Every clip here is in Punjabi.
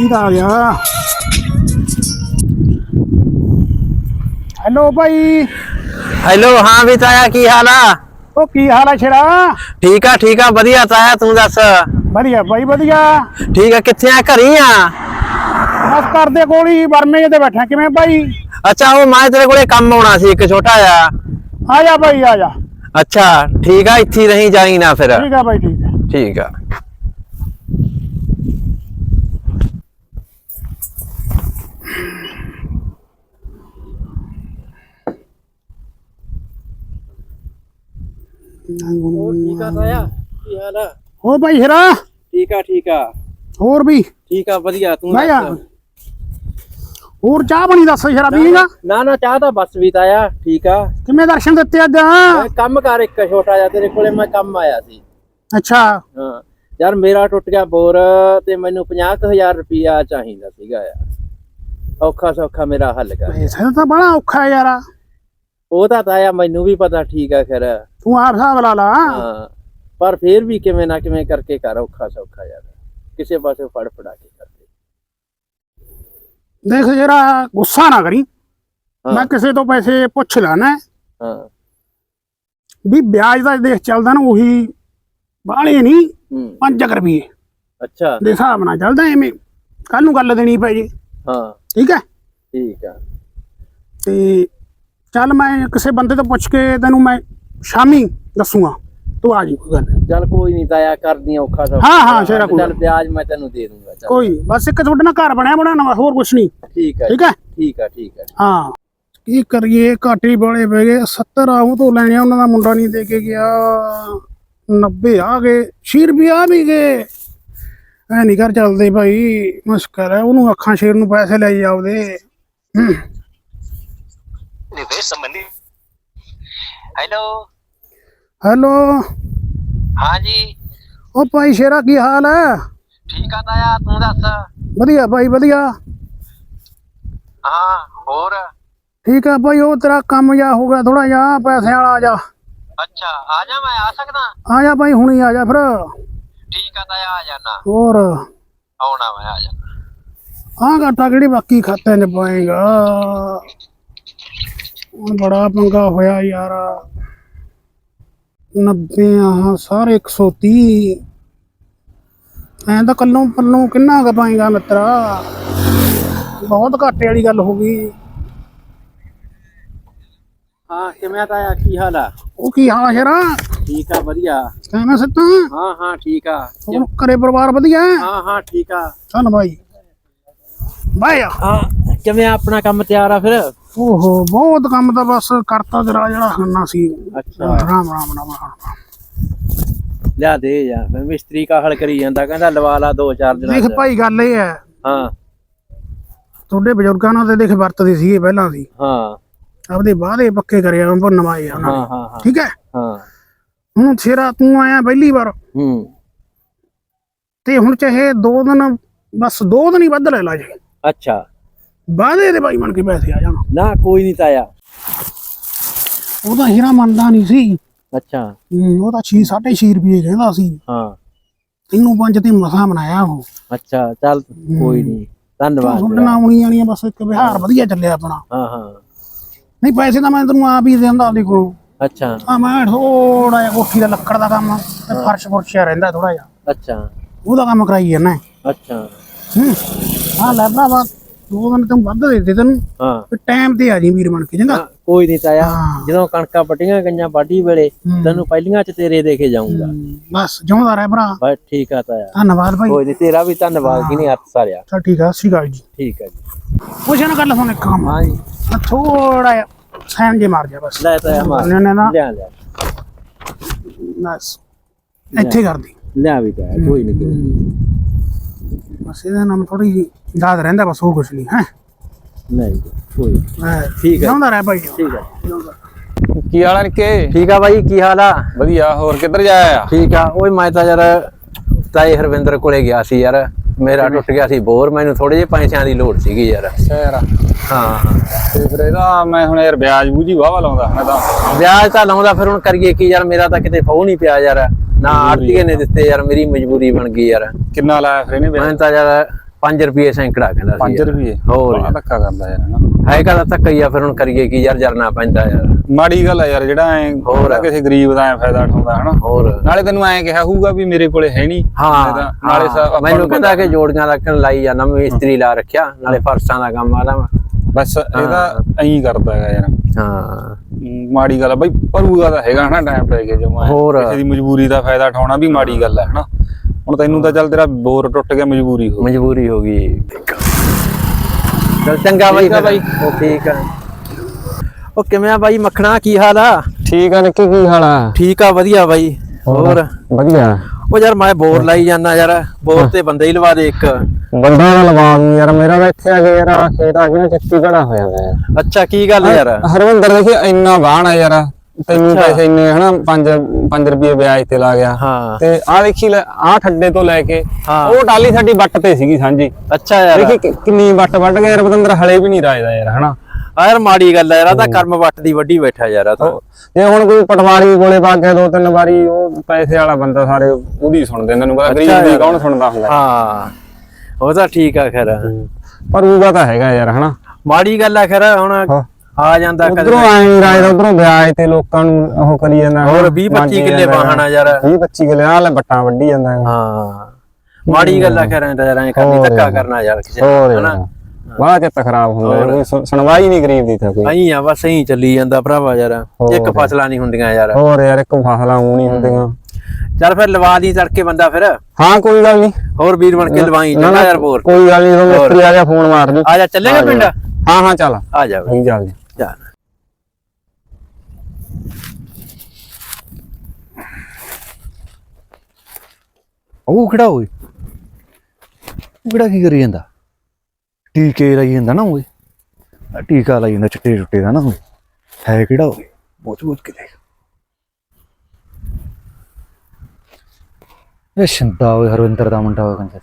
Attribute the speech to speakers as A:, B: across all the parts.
A: ਇਹਦਾ ਆ ਗਿਆ। ਹੈਲੋ ਭਾਈ।
B: ਹੈਲੋ ਹਾਂ ਵੀ ਤਾਇਆ ਕੀ ਹਾਲ ਆ?
A: ਉਹ ਕੀ ਹਾਲ ਆ ਛੇੜਾ?
B: ਠੀਕ ਆ ਠੀਕ ਆ ਵਧੀਆ ਤਾਇਆ ਤੂੰ ਦੱਸ?
A: ਵਧੀਆ ਭਾਈ ਵਧੀਆ।
B: ਠੀਕ ਆ ਕਿੱਥੇ ਆ ਘਰੀ ਆ?
A: ਬਸ ਕਰਦੇ ਕੋਲ ਹੀ ਵਰਮੇ ਤੇ ਬੈਠਾ। ਕਿਵੇਂ ਭਾਈ?
B: ਅੱਛਾ ਉਹ ਮੈਂ ਤੇਰੇ ਕੋਲੇ ਕੰਮ ਆਉਣਾ ਸੀ ਇੱਕ ਛੋਟਾ ਜਿਹਾ।
A: ਆ ਜਾ ਭਾਈ ਆ ਜਾ।
B: ਅੱਛਾ ਠੀਕ ਆ ਇੱਥੇ ਰਹੀ ਜਾਈ ਨਾ ਫਿਰ।
A: ਠੀਕ ਆ ਭਾਈ ਠੀਕ ਆ।
B: ਠੀਕ ਆ।
C: ਠੀਕ ਆ ਤਾਇਆ? ਕੀ ਹਾਲ ਆ?
A: ਹੋ ਭਾਈ ਹੀਰਾ
C: ਠੀਕ ਆ ਠੀਕ ਆ।
A: ਹੋਰ ਵੀ?
C: ਠੀਕ ਆ ਵਧੀਆ। ਤੂੰ
A: ਮੈਂ
C: ਦੱਸ?
A: ਹੋਰ ਚਾਹ ਬਣੀ ਦੱਸ ਹੀਰਾ ਪੀਏਗਾ
C: ਨਾ ਨਾ। ਚਾਹ ਤਾਂ ਬਸ ਵੀ ਤਾਇਆ ਠੀਕ ਆ।
A: ਕਿਵੇਂ ਦਰਸ਼ਨ ਦਿੱਤੇ ਅੱਜ?
C: ਮੈਂ ਕੰਮ ਕਰ ਇੱਕ ਛੋਟਾ ਜਿਹਾ ਤੇਰੇ ਕੋਲੇ ਮੈਂ ਕੰਮ ਆਇਆ ਸੀ।
A: ਅੱਛਾ।
C: ਹਾਂ। ਯਾਰ ਮੇਰਾ ਟੁੱਟ ਗਿਆ ਬੋਰ ਤੇ ਮੈਨੂੰ 50000 ਰੁਪਇਆ ਚਾਹੀਦਾ ਸੀਗਾ ਯਾਰ। ਔਖਾ ਸੌਖਾ ਮੇਰਾ ਹੱਲ ਕਰ।
A: ਪੈਸਾ ਤਾਂ ਬੜਾ ਔਖਾ ਯਾਰ।
C: ਉਹ ਤਾਂ ਤਾਇਆ ਮੈਨੂੰ ਵੀ ਪਤਾ ਠੀਕ ਆ ਖੈਰ।
A: ਤੂੰ ਆਪ ਹਿਸਾਬ ਲਾ ਲਾ।
C: ਹਾਂ ਪਰ ਫੇਰ ਵੀ ਕਿਵੇਂ ਨਾ ਕਿਵੇਂ ਕਰਕੇ ਕਰ ਔਖਾ ਸੌਖਾ ਯਾਰ। ਕਿਸੇ ਪਾਸੇ ਫੜ ਫੜਾ ਕੇ ਕਰਦੇ।
A: ਦੇਖ ਜਰਾ ਗੁੱਸਾ ਨਾ ਕਰੀ। ਮੈਂ ਕਿਸੇ ਤੋਂ ਪੈਸੇ ਪੁੱਛ ਲੈਣਾ।
C: ਹਾਂ।
A: ਵੀ ਵਿਆਜ ਦਾ ਦੇਖ ਚੱਲਦਾ ਨਾ ਉਹੀ ਬਾਹਲੇ ਨਹੀਂ
C: ਹੂੰ।
A: 5 ਰੁਪਏ।
C: ਅੱਛਾ।
A: ਦੇ ਹਿਸਾਬ ਨਾਲ ਚੱਲਦਾ ਐਵੇਂ। ਕੱਲ ਨੂੰ ਗੱਲ ਦੇਣੀ ਪੈ ਜੇ।
C: ਹਾਂ।
A: ਠੀਕ ਹੈ?
C: ਠੀਕ ਆ।
A: ਤੇ ਚੱਲ ਮੈਂ ਕਿਸੇ ਬੰਦੇ ਤੋਂ ਪੁੱਛ ਕੇ ਤੈਨੂੰ ਮੈਂ ਸ਼ਾਮੀ ਦੱਸੂਗਾ ਤੂੰ ਆ ਜੀ ਕੋਈ ਗੱਲ ਨੀ।
C: ਚੱਲ ਕੋਈ ਨਹੀਂ ਤਾਇਆ ਕਰਦੀ ਆ ਔਖਾ ਸੌਖਾ
A: ਹਾਂ, ਹਾਂ, ਸ਼ੇਰਾ ਕੋਈ
C: ਚੱਲ ਵਿਆਜ ਮੈਂ ਤੈਨੂੰ ਦੇ ਦੂੰਗਾ ਚੱਲ
A: ਕੋਈ ਨੀ, ਬਸ ਇੱਕ ਤੁਹਾਡੇ ਨਾਲ ਘਰ ਬਣਿਆ ਬਣਾਉਣਾ ਹੋਰ ਕੁਛ ਨਹੀਂ
C: ਠੀਕ ਆ
A: ਠੀਕ ਹੈ
C: ਠੀਕ ਆ ਠੀਕ ਆ
A: ਹਾਂ ਕੀ ਕਰੀਏ ਘਾਟੇ ਵਾਲੇ ਪੈ ਗਏ 70 ਆਉਂ ਤੋਂ ਲੈਣੇ ਆ, ਉਹਨਾਂ ਦਾ ਮੁੰਡਾ ਨਹੀਂ ਦੇ ਕੇ ਗਿਆ 90 ਆ ਗਏ 60 ਰੁਪਏ ਆ ਵੀ ਗਏ ਐ ਨਹੀਂ ਕਰ ਚੱਲਦੇ ਭਾਈ ਮੁਸ਼ਕਲ ਹੈ ਉਹਨੂੰ ਅੱਖਾਂ ਸ਼ੇਰ ਨੂੰ ਪੈਸੇ ਲੈ ਜਾਉਦੇ
D: निवेश संबंधी हेलो
A: ਹੈਲੋ।
D: ਹਾਂਜੀ।
A: ਉਹ ਭਾਈ ਸ਼ੇਰਾ ਕੀ ਹਾਲ ਹੈ?
D: ਠੀਕ ਆ ਤਾਇਆ ਤੂੰ ਦੱਸ?
A: ਵਧੀਆ ਭਾਈ ਵਧੀਆ।
D: ਹਾਂ ਹੋਰ?
A: ਠੀਕ ਆ ਭਾਈ ਉਹ ਤੇਰਾ ਕੰਮ ਜਾ ਹੋ ਗਿਆ ਥੋੜਾ ਜਾ ਪੈਸੇ ਵਾਲਾ ਜਾ
D: ਅੱਛਾ ਆ ਜਾ ਮੈਂ ਆ ਸਕਦਾ?
A: ਆ ਜਾ ਭਾਈ ਹੁਣੀ ਆ ਜਾ ਫਿਰ।
D: ਠੀਕ ਆ ਤਾਇਆ ਆ ਜਾਣਾ
A: ਹੋਰ?
D: ਆਉਣਾ ਮੈਂ ਆ ਜਾਣਾ
A: ਆ ਘਾਟਾ ਕਿਹੜੀ ਬਾਕੀ ਖਾਤੇ ਨੇ ਪਾਏਗਾ? ਹੁਣ ਬੜਾ ਪੰਗਾ ਹੋਇਆ ਯਾਰ। 90 ਆਹ ਸਾਰੇ 130 ਐਂ ਤਾਂ ਕੱਲੋਂ ਪੱਲੋਂ ਕਿੰਨਾ ਕੁ ਪਾਏਗਾ ਮਿੱਤਰਾ? ਬਹੁਤ ਘਾਟੇ ਵਾਲੀ ਗੱਲ ਹੋ ਗਈ।
C: ਹਾਂ ਕਿਵੇਂ ਆ ਤਾਇਆ? ਕੀ ਹਾਲ ਆ?
A: ਉਹ ਕੀ ਹਾਲ ਸ਼ੇਰਾ?
C: ਠੀਕ ਆ ਵਧੀਆ।
A: ਕਿਵੇਂ ਸਿੱਧਾ?
C: ਹਾਂ ਹਾਂ ਠੀਕ ਆ।
A: ਹੋਰ ਘਰੇ ਪਰਿਵਾਰ ਵਧੀਆ? ਹੈ?
C: ਹਾਂ ਹਾਂ ਠੀਕ ਆ।
A: ਚੱਲ ਬਾਈ। ਆ।
C: ਹਾਂ। ਕਿਵੇਂ ਆਪਣਾ ਕੰਮ ਤਿਆਰ ਆ ਫਿਰ?
A: ਓਹੋ ਬਹੁਤ ਕੰਮ ਤਾਂ ਬਸ ਕਰਤਾ ਤੇਰਾ ਜਿਹੜਾ ਹੰਨਾ ਸੀ।
C: ਅੱਛਾ।
A: ਰਾਮ ਰਾਮ ਰਾਮ
C: ਲਿਆ ਦੇ ਯਾਰ ਮੈਂ ਮਿਸਤਰੀ ਕਾਹਲ ਕਰੀ ਜਾਂਦਾ ਕਹਿੰਦਾ ਲਵਾ ਲਾ ਦੋ ਚਾਰ ਦਿਨਾਂ
A: ਦੇਖ ਭਾਈ ਗੱਲ ਇਹ ਹੈ।
C: ਹਾਂ।
A: ਤੁਹਾਡੇ ਬਜ਼ੁਰਗਾਂ ਨਾਲ ਤੇ ਦੇਖ ਵਰਤਦੇ ਸੀਗੇ ਪਹਿਲਾਂ ਸੀ
C: ਹਾਂ।
A: ਆਪਦੇ ਵਾਅਦੇ ਪੱਕੇ ਕਰਿਆ ਉਹਨਾਂ ਨਵਾਏ
C: ਹਾਂ ਹਾਂ
A: ਠੀਕ ਹੈ?
C: ਹਾਂ।
A: ਹੁਣ ਛੇਰਾ ਤੂੰ ਆਇਆ ਪਹਿਲੀ ਵਾਰ।
C: ਹੂੰ।
A: ਤੇ ਹੁਣ ਚਾਹੇ ਦੋ ਦਿਨ ਬਸ ਦੋ ਦਿਨ ਹੀ ਵੱਧ ਲੈ ਲਾ ਜੇ।
C: ਅੱਛਾ।
A: ਵਾਅਦੇ ਦੇ ਭਾਈ ਬਣ ਕੇ ਪੈਸੇ ਆ ਜਾਣ।
C: ਨਾ ਕੋਈ ਨਹੀਂ ਤਾਇਆ।
A: ਉਹਦਾ ਹੀਰਾ ਮੰਨਦਾ ਨਹੀਂ ਸੀ।
C: ਅੱਛਾ।
A: ਹੂੰ, ਉਹ ਤਾਂ 6 6.5 ਰੁਪਏ ਕਹਿੰਦਾ ਸੀ।
C: ਹਾਂ।
A: ਤੈਨੂੰ ਪੰਜ ਤੇ ਮਸਾ ਬਣਾਇਆ ਉਹ।
C: ਅੱਛਾ ਚੱਲ ਕੋਈ ਨਹੀਂ। ਧੰਨਵਾਦ
A: ਤੁਹਾਡੇ ਨਾਲ ਆਉਣੀ ਆਣੀਆਂ ਬਸ ਇੱਕ ਵਿਹਾਰ ਵਧੀਆ ਚੱਲਿਆ ਆਪਣਾ।
C: ਹਾਂ ਹਾਂ।
A: ਨਹੀਂ ਪੈਸੇ ਤਾਂ ਮੈਂ ਤੈਨੂੰ ਆਪ ਹੀ ਦਿੰਦਾ ਦੇਖੋ
C: ਅੱਛਾ।
A: ਆ ਮੈਂ ਥੋੜਾ ਜਿਹਾ ਕੋਠੀ ਦਾ ਲੱਕੜ ਦਾ ਕੰਮ ਤੇ ਫਰਸ਼ ਫੁਰਸ਼ਿਆ ਰਹਿੰਦਾ ਥੋੜਾ ਜਿਹਾ।
C: ਅੱਛਾ।
A: ਉਹਦਾ ਕੰਮ ਕਰਾਈ ਜਾਂਦਾ।
C: ਅੱਛਾ।
A: ਹੂੰ। ਹਾਂ ਲੈ ਭਰਾਵਾ। ਦੋ ਦਿਨ ਤੈਨੂੰ ਵੱਧ ਦੇ ਦੇ ਤੈਨੂੰ।
C: ਹਾਂ।
A: ਤੇ ਟਾਈਮ ਤੇ ਆ ਜੀ ਵੀਰ ਬਣ ਕੇ ਚੰਗਾ?
C: ਹਾਂ, ਕੋਈ ਨਹੀਂ ਤਾਇਆ।
A: ਹਾਂ।
C: ਜਦੋਂ ਕਣਕਾਂ ਪੱਟੀਆਂ ਗਈਆਂ ਵਾਢੀ ਵੇਲੇ ਤੈਨੂੰ ਪਹਿਲੀਆਂ ਚ ਤੇਰੇ ਦੇ ਕੇ ਜਾਊਂਗਾ।
A: ਬਸ ਜਿਉਂਦਾ ਰਹਿ ਭਰਾ।
C: ਬਸ ਠੀਕ ਆ ਤਾਇਆ।
A: ਧੰਨਵਾਦ ਭਾਈ।
C: ਕੋਈ ਨਹੀਂ ਤੇਰਾ ਵੀ ਧੰਨਵਾਦ ਕਿ ਨਹੀਂ ਹੱਥ ਸਾਰਿਆ
A: ਚਲ ਠੀਕ ਆ ਸਤਿ ਸ਼੍ਰੀ ਅਕਾਲ ਜੀ।
C: ਠੀਕ ਆ ਜੀ।
A: ਪੁੱਛ ਨਾ ਗੱਲ ਸੁਣ ਇੱਕ ਕੰਮ।
C: ਹਾਂ ਜੀ
A: ਥੋੜਾ ਜਿਹਾ ਸੈਨ ਜੇ ਮਾਰ ਜਾ ਬਸ।
C: ਲੈ ਤਾਇਆ ਮਾਰ।
A: ਨੇ ਨਾ
C: ਲਿਆ ਲਿਆ।
A: ਬਸ। ਇੱਥੇ ਕਰ ਦੀ।
C: ਲਿਆ ਵੀ ਤਾਇਆ ਕੋਈ ਨਹੀਂ
A: ਬਸ ਇਹਦਾ ਨਾਮ ਥੋੜੀ ਜੀ ਯਾਦ ਰਹਿੰਦਾ ਬਸ ਹੋਰ ਕੁਛ ਨਹੀਂ ਹੈ?
C: ਨਹੀਂ ਕੋਈ। ਠੀਕ ਹੈ
A: ਰਹਿ ਭਾਈ
C: ਠੀਕ ਹੈ
B: ਕੀ ਹਾਲ ਆ ਨਿੱਕੇ?
C: ਠੀਕ ਆ ਬਾਈ ਕੀ ਹਾਲ ਆ?
B: ਵਧੀਆ ਹੋਰ ਕਿੱਧਰ ਜਾਇਆ?
C: ਠੀਕ ਆ। ਓਏ ਮੈਂ ਤਾਂ ਯਾਰ ਤਾਏ ਹਰਵਿੰਦਰ ਕੋਲੇ ਗਿਆ ਸੀ ਯਾਰ। ਮੇਰਾ ਟੁੱਟ ਗਿਆ ਸੀ ਬੋਰ ਮੈਨੂੰ ਥੋੜੇ ਜਿਹੇ ਪੈਸਿਆਂ ਦੀ ਲੋੜ ਸੀਗੀ ਯਾਰ। ਹਾਂ
B: ਤੇ ਫਿਰ ਇਹਦਾ ਮੈਂ ਹੁਣ ਯਾਰ ਵਿਆਜ ਬੂਜੀ ਵਾਵਾ ਲਾਉਂਦਾ ਮੈਂ ਤਾਂ।
C: ਵਿਆਜ ਤਾਂ ਲਾਉਂਦਾ ਫਿਰ ਹੁਣ ਕਰੀਏ ਕੀ ਯਾਰ ਮੇਰਾ ਤਾਂ ਕਿਤੇ ਫੋਹ ਨਹੀਂ ਪਿਆ ਯਾਰ। ਨਾ ਆੜਤੀਏ ਨੇ ਦਿੱਤੇ ਯਾਰ ਮੇਰੀ ਮਜਬੂਰੀ ਬਣ ਗਈ ਯਾਰ।
B: ਕਿੰਨਾ ਲਾਇਆ ਫਿਰ ਇਹਨੇ
C: ਮੈਂ ਤਾਂ ਯਾਰ 5 ਰੁਪਏ ਸੈਂਕੜਾ ਕਹਿੰਦਾ ਸੀ
B: 5
C: ਯਾਰ।
B: ਰੁਪਏ?
C: ਹੋਰ।
B: ਧੱਕਾ ਕਰਦਾ ਯਾਰ
C: ਹੈ ਕਹਦਾ ਧੱਕਾ ਹੀ ਆ ਫਿਰ ਹੁਣ ਕਰੀਏ ਕੀ ਯਾਰ ਜਰਨਾ ਪੈਂਦਾ ਯਾਰ।
B: ਮਾੜੀ ਗੱਲ ਆ ਯਾਰ ਜਿਹੜਾ ਐ
C: ਹੋਰ।
B: ਕਿਸੇ ਗਰੀਬ ਦਾ ਐ ਫਾਇਦਾ ਉਠਾਉਂਦਾ ਹਨਾ?
C: ਹੋਰ।
B: ਨਾਲੇ ਤੈਨੂੰ ਐ ਕਿਹਾ ਹੋਊਗਾ ਵੀ ਮੇਰੇ ਕੋਲੇ ਹੈ ਨਹੀਂ।
C: ਹਾਂ
B: ਨਾਲੇ
C: ਮੈਨੂੰ ਕਹਿੰਦਾ ਕਿ ਜੋੜੀਆਂ ਦਾ ਕਣ ਲਾਈ ਜਾਂਦਾ ਮੈਂ ਇਸਤਰੀ ਲਾ ਰੱਖਿਆ ਨਾਲੇ ਫਰਸ਼ਾਂ ਦਾ ਕੰਮ ਆਦਾ ਮੈਂ।
B: ਬਸ ਇਹਦਾ ਐਂ ਕਰਦਾ ਹੈਗਾ ਯਾਰ।
C: ਹਾਂ।
B: ਮਾੜੀ ਗੱਲ ਆ। ਬਈ ਭਰੂਗਾ ਤਾਂ ਹੈਗਾ ਹਨਾ ਟਾਈਮ ਪੈ ਕੇ ਜਮਾ।
C: ਹੋਰ।
B: ਕਿਸੇ ਦੀ ਮਜਬੂਰੀ ਦਾ ਫਾਇਦਾ ਉਠਾਉਣਾ ਵੀ ਮਾੜੀ ਗੱਲ ਹੈ ਹਨਾ? ਹੁਣ ਤੈਨੂੰ ਤਾਂ ਚੱਲ ਤੇਰਾ ਬੋਰ ਟੁੱਟ ਗਿਆ ਮਜਬੂਰੀ ਹੋ ਗਈ।
C: ਮਜਬੂਰੀ ਹੋ ਗਈ। ਚਲ ਚੰਗਾ ਬਾਈ
B: ਆ। ਬਾਈ।
C: ਉਹ ਠੀਕ ਆ। ਉਹ ਕਿਵੇਂ ਆ ਬਾਈ ਮੱਖਣਾ ਕੀ ਹਾਲ ਆ?
B: ਠੀਕ ਆ ਨਿੱਕੀ ਕੀ ਹਾਲ ਆ?
C: ਠੀਕ ਆ ਵਧੀਆ ਬਾਈ। ਹੋਰ?
B: ਵਧੀਆ।
C: ਉਹ ਯਾਰ ਮੈਂ ਬੋਰ ਲਾਈ ਜਾਂਦਾ ਯਾਰ ਬੋਰ ਤੇ ਬੰਦੇ ਹੀ ਲਵਾ ਦੇ ਇੱਕ।
B: ਬੰਦਾ ਨਾ ਲਵਾ ਦੂੰ ਯਾਰ ਮੇਰਾ ਤਾਂ ਇੱਥੇ ਆ ਕੇ ਯਾਰ ਖੇਤ ਆ ਨਾ ਚੱਕੀ ਘੜਾ ਹੋ ਜਾਂਦਾ ਯਾਰ।
C: ਅੱਛਾ ਕੀ ਗੱਲ ਯਾਰ?
B: ਹਰਵਿੰਦਰ ਦੇਖੀ ਇੰਨਾ ਬਾਣ ਆ ਯਾਰ ਤੈਨੂੰ। ਪੈਸੇ ਇੰਨੇ ਹਨਾ 5 5 ਰੁਪਏ ਵਿਆਜ ਤੇ ਲਾ ਗਿਆ।
C: ਹਾਂ।
B: ਤੇ ਆ ਦੇਖੀ ਆ ਠੱਡੇ ਤੋਂ ਲੈ ਕੇ। ਉਹ ਟਾਲੀ ਸਾਡੀ ਵੱਟ ਤੇ ਸੀਗੀ ਸਾਂਝੀ।
C: ਅੱਛਾ ਯਾਰ।
B: ਦੇਖੀ ਕਿੰਨੀ ਵੱਟ ਵੱਢ ਗਿਆ ਯਾਰ ਹਲੇ ਵੀ ਨਹੀਂ ਰਾਜਦਾ ਯਾਰ ਹਨਾ।
C: ਆ ਯਾਰ ਮਾੜੀ ਗੱਲ ਆ ਯਾਰ ਆ ਤਾਂ ਕਰਮ ਵੱਟ ਦੀ ਵੱਡੀ ਬੈਠਾ ਯਾਰ ਆ ਤਾਂ।
B: ਜੇ ਹੁਣ ਕੋਈ ਪਟਵਾਰੀ ਕੋਲੇ ਵਗ ਗਿਆ ਦੋ ਤਿੰਨ ਵਾਰੀ ਉਹ ਪੈਸੇ ਵਾਲਾ ਬੰਦਾ ਸਾਰੇ ਉਹਦੀ ਸੁਣਦੇ ਨੇ ਤੈਨੂੰ ਪਤਾ ਗਰੀਬ ਦੀ। ਕੌਣ ਸੁਣਦਾ ਹੁੰਦਾ?
C: ਹਾਂ ਉਹ ਤਾਂ ਠੀਕ ਆ ਖੈਰ।
B: ਪਰ ਉਹਦਾ ਤਾਂ ਹੈਗਾ ਯਾਰ ਹਨਾ?
C: ਮਾੜੀ ਗੱਲ ਆ ਖੈਰ ਹੁਣ। ਆ ਜਾਂਦਾ ਕਦੇ
B: ਉਧਰੋਂ ਆਏ ਰਾਜਦਾ ਉਧਰੋਂ ਵਿਆਜ ਤੇ ਲੋਕਾਂ ਨੂੰ ਉਹ ਕਰੀ ਜਾਂਦਾ
C: ਹੋਰ 20 25 ਕਿੱਲੇ ਵਾਹਣਾ ਯਾਰ।
B: 20 25 ਕਿੱਲੇ ਆ ਲੈ ਬੱਟਾਂ ਵੱਢੀ ਜਾਂਦਾ।
C: ਹਾਂ। ਮਾੜੀ ਗੱਲ ਆ ਖੈਰ ਐਂ ਯਾਰ ਐਂ ਕਰਨੀ ਧੱਕਾ। ਕਰਨਾ ਯਾਰ ਕਿਸੇ ਨਾਲ, ਹਨਾ?
B: ਬੜਾ ਚਿੱਤ ਖਰਾਬ ਹੁੰਦਾ ਯਾਰ, ਕੋਈ ਸੁਣ- ਸੁਣਵਾਈ ਨਹੀਂ ਗਰੀਬ ਦੀ ਤਾਂ ਕੋਈ।
C: ਆ ਬਸ ਅਹੀਂ ਚੱਲੀ ਜਾਂਦਾ ਭਰਾਵਾ ਯਾਰ। ਇੱਕ ਫਸਲਾਂ ਨਹੀਂ ਹੁੰਦੀਆਂ ਯਾਰ।
B: ਹੋਰ ਯਾਰ ਇੱਕ ਫਸਲਾਂ ਉਹ ਨਹੀਂ ਹੁੰਦੀਆਂ।
C: ਚੱਲ ਫਿਰ ਲਵਾ ਦੀ ਤੜਕੇ ਬੰਦਾ ਫਿਰ।
B: ਹਾਂ ਕੋਈ ਗੱਲ ਨਹੀਂ
C: ਹੋਰ ਵੀਰ ਬਣ ਕੇ ਲਵਾਈ ਚੰਗਾ ਯਾਰ ਬੋਰ।
B: ਕੋਈ ਗੱਲ ਨਹੀਂ ਤੁਹਾਨੂੰ ਮਿਸਤਰੀ ਆ ਗਿਆ ਫੋਨ ਮਾਰ ਦੇ।
C: ਆ ਜਾ ਚੱਲੇਗਾ ਪਿੰਡ?
B: ਹਾਂ ਹਾਂ ਚੱਲ।
C: ਆ ਜਾ ਬਈ,
B: ਨਹੀਂ ਚੱਲਦੇ
C: ਚੱਲ।
E: ਉਹ ਕਿਹੜਾ ਓਏ? ਉਹ ਕਿਹੜਾ ਕੀ ਕਰੀ ਜਾਂਦਾ? ਟੀਕੇ ਲਾਈ ਜਾਂਦਾ ਨਾ ਓਏ। ਟੀਕਾ ਲਾਈ ਜਾਂਦਾ, ਚਿੱਟੇ ਚੁੱਟੇ ਦਾ ਨਾ ਓਏ। ਹੈ ਕਿਹੜਾ ਓਏ? ਬਹੁਤ ਬੋਚ ਕੇ ਦੇਖ। ਇਹ ਸ਼ੰਦਾ ਓਏ, ਹਰਵਿੰਦਰ ਦਾ ਮੁੰਡਾ ਹੋਇਆ ਕੰਜਰ।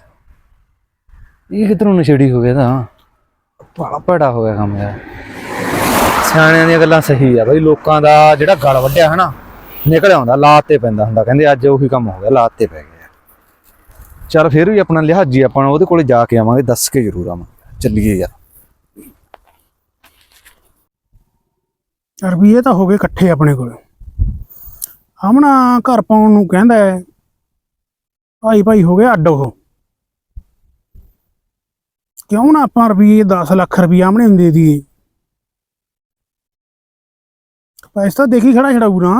E: ਇਹ ਕਿਧਰੋਂ ਨਸ਼ੇੜੀ ਹੋ ਗਿਆ ਤਾਂ? ਬੜਾ ਭੜਾ ਹੋ ਗਿਆ ਕੰਮ ਯਾਰ। ਸਿਆਣਿਆਂ ਦੀਆਂ ਗੱਲਾਂ ਸਹੀ ਆ ਬਈ, ਲੋਕਾਂ ਦਾ ਜਿਹੜਾ ਗਲ ਵੱਢਿਆ ਹਨਾ, ਨਿਕਲ ਆਉਂਦਾ, ਲਾਤ ਤੇ ਪੈਂਦਾ ਹੁੰਦਾ, ਕਹਿੰਦੇ ਅੱਜ ਉਹੀ ਕੰਮ ਹੋ ਗਿਆ, ਲਾਤ ਤੇ ਪੈ ਗਿਆ। ਚੱਲ ਫਿਰ ਵੀ ਆਪਣਾ ਲਿਹਾਜੀ ਆਪਾਂ ਉਹਦੇ ਕੋਲੇ ਜਾ ਕੇ ਆਵਾਂਗੇ, ਦੱਸ ਕੇ ਜ਼ਰੂਰ ਆਵਾਂਗੇ। ਚੱਲੀਏ ਯਾਰ।
A: ਰੁਪਈਏ ਤਾਂ ਹੋ ਗਏ ਇਕੱਠੇ ਆਪਣੇ ਕੋਲ। ਆਮਣਾ ਘਰ ਪਾਉਣ ਨੂੰ ਕਹਿੰਦਾ ਹੈ। ਭਾਈ ਭਾਈ ਹੋ ਗਏ ਅੱਡ ਉਹ। ਕਿਉਂ ਨਾ ਆਪਾਂ ਰੁਪਈਏ 10 ਲੱਖ ਰੁਪਈਆ ਆਮਣੇ ਨੂੰ ਦੇ ਦਈਏ। ਪੈਸਾ ਤਾਂ ਦੇਖੀ ਖੜਾ ਛੜਾਊ ਨਾ।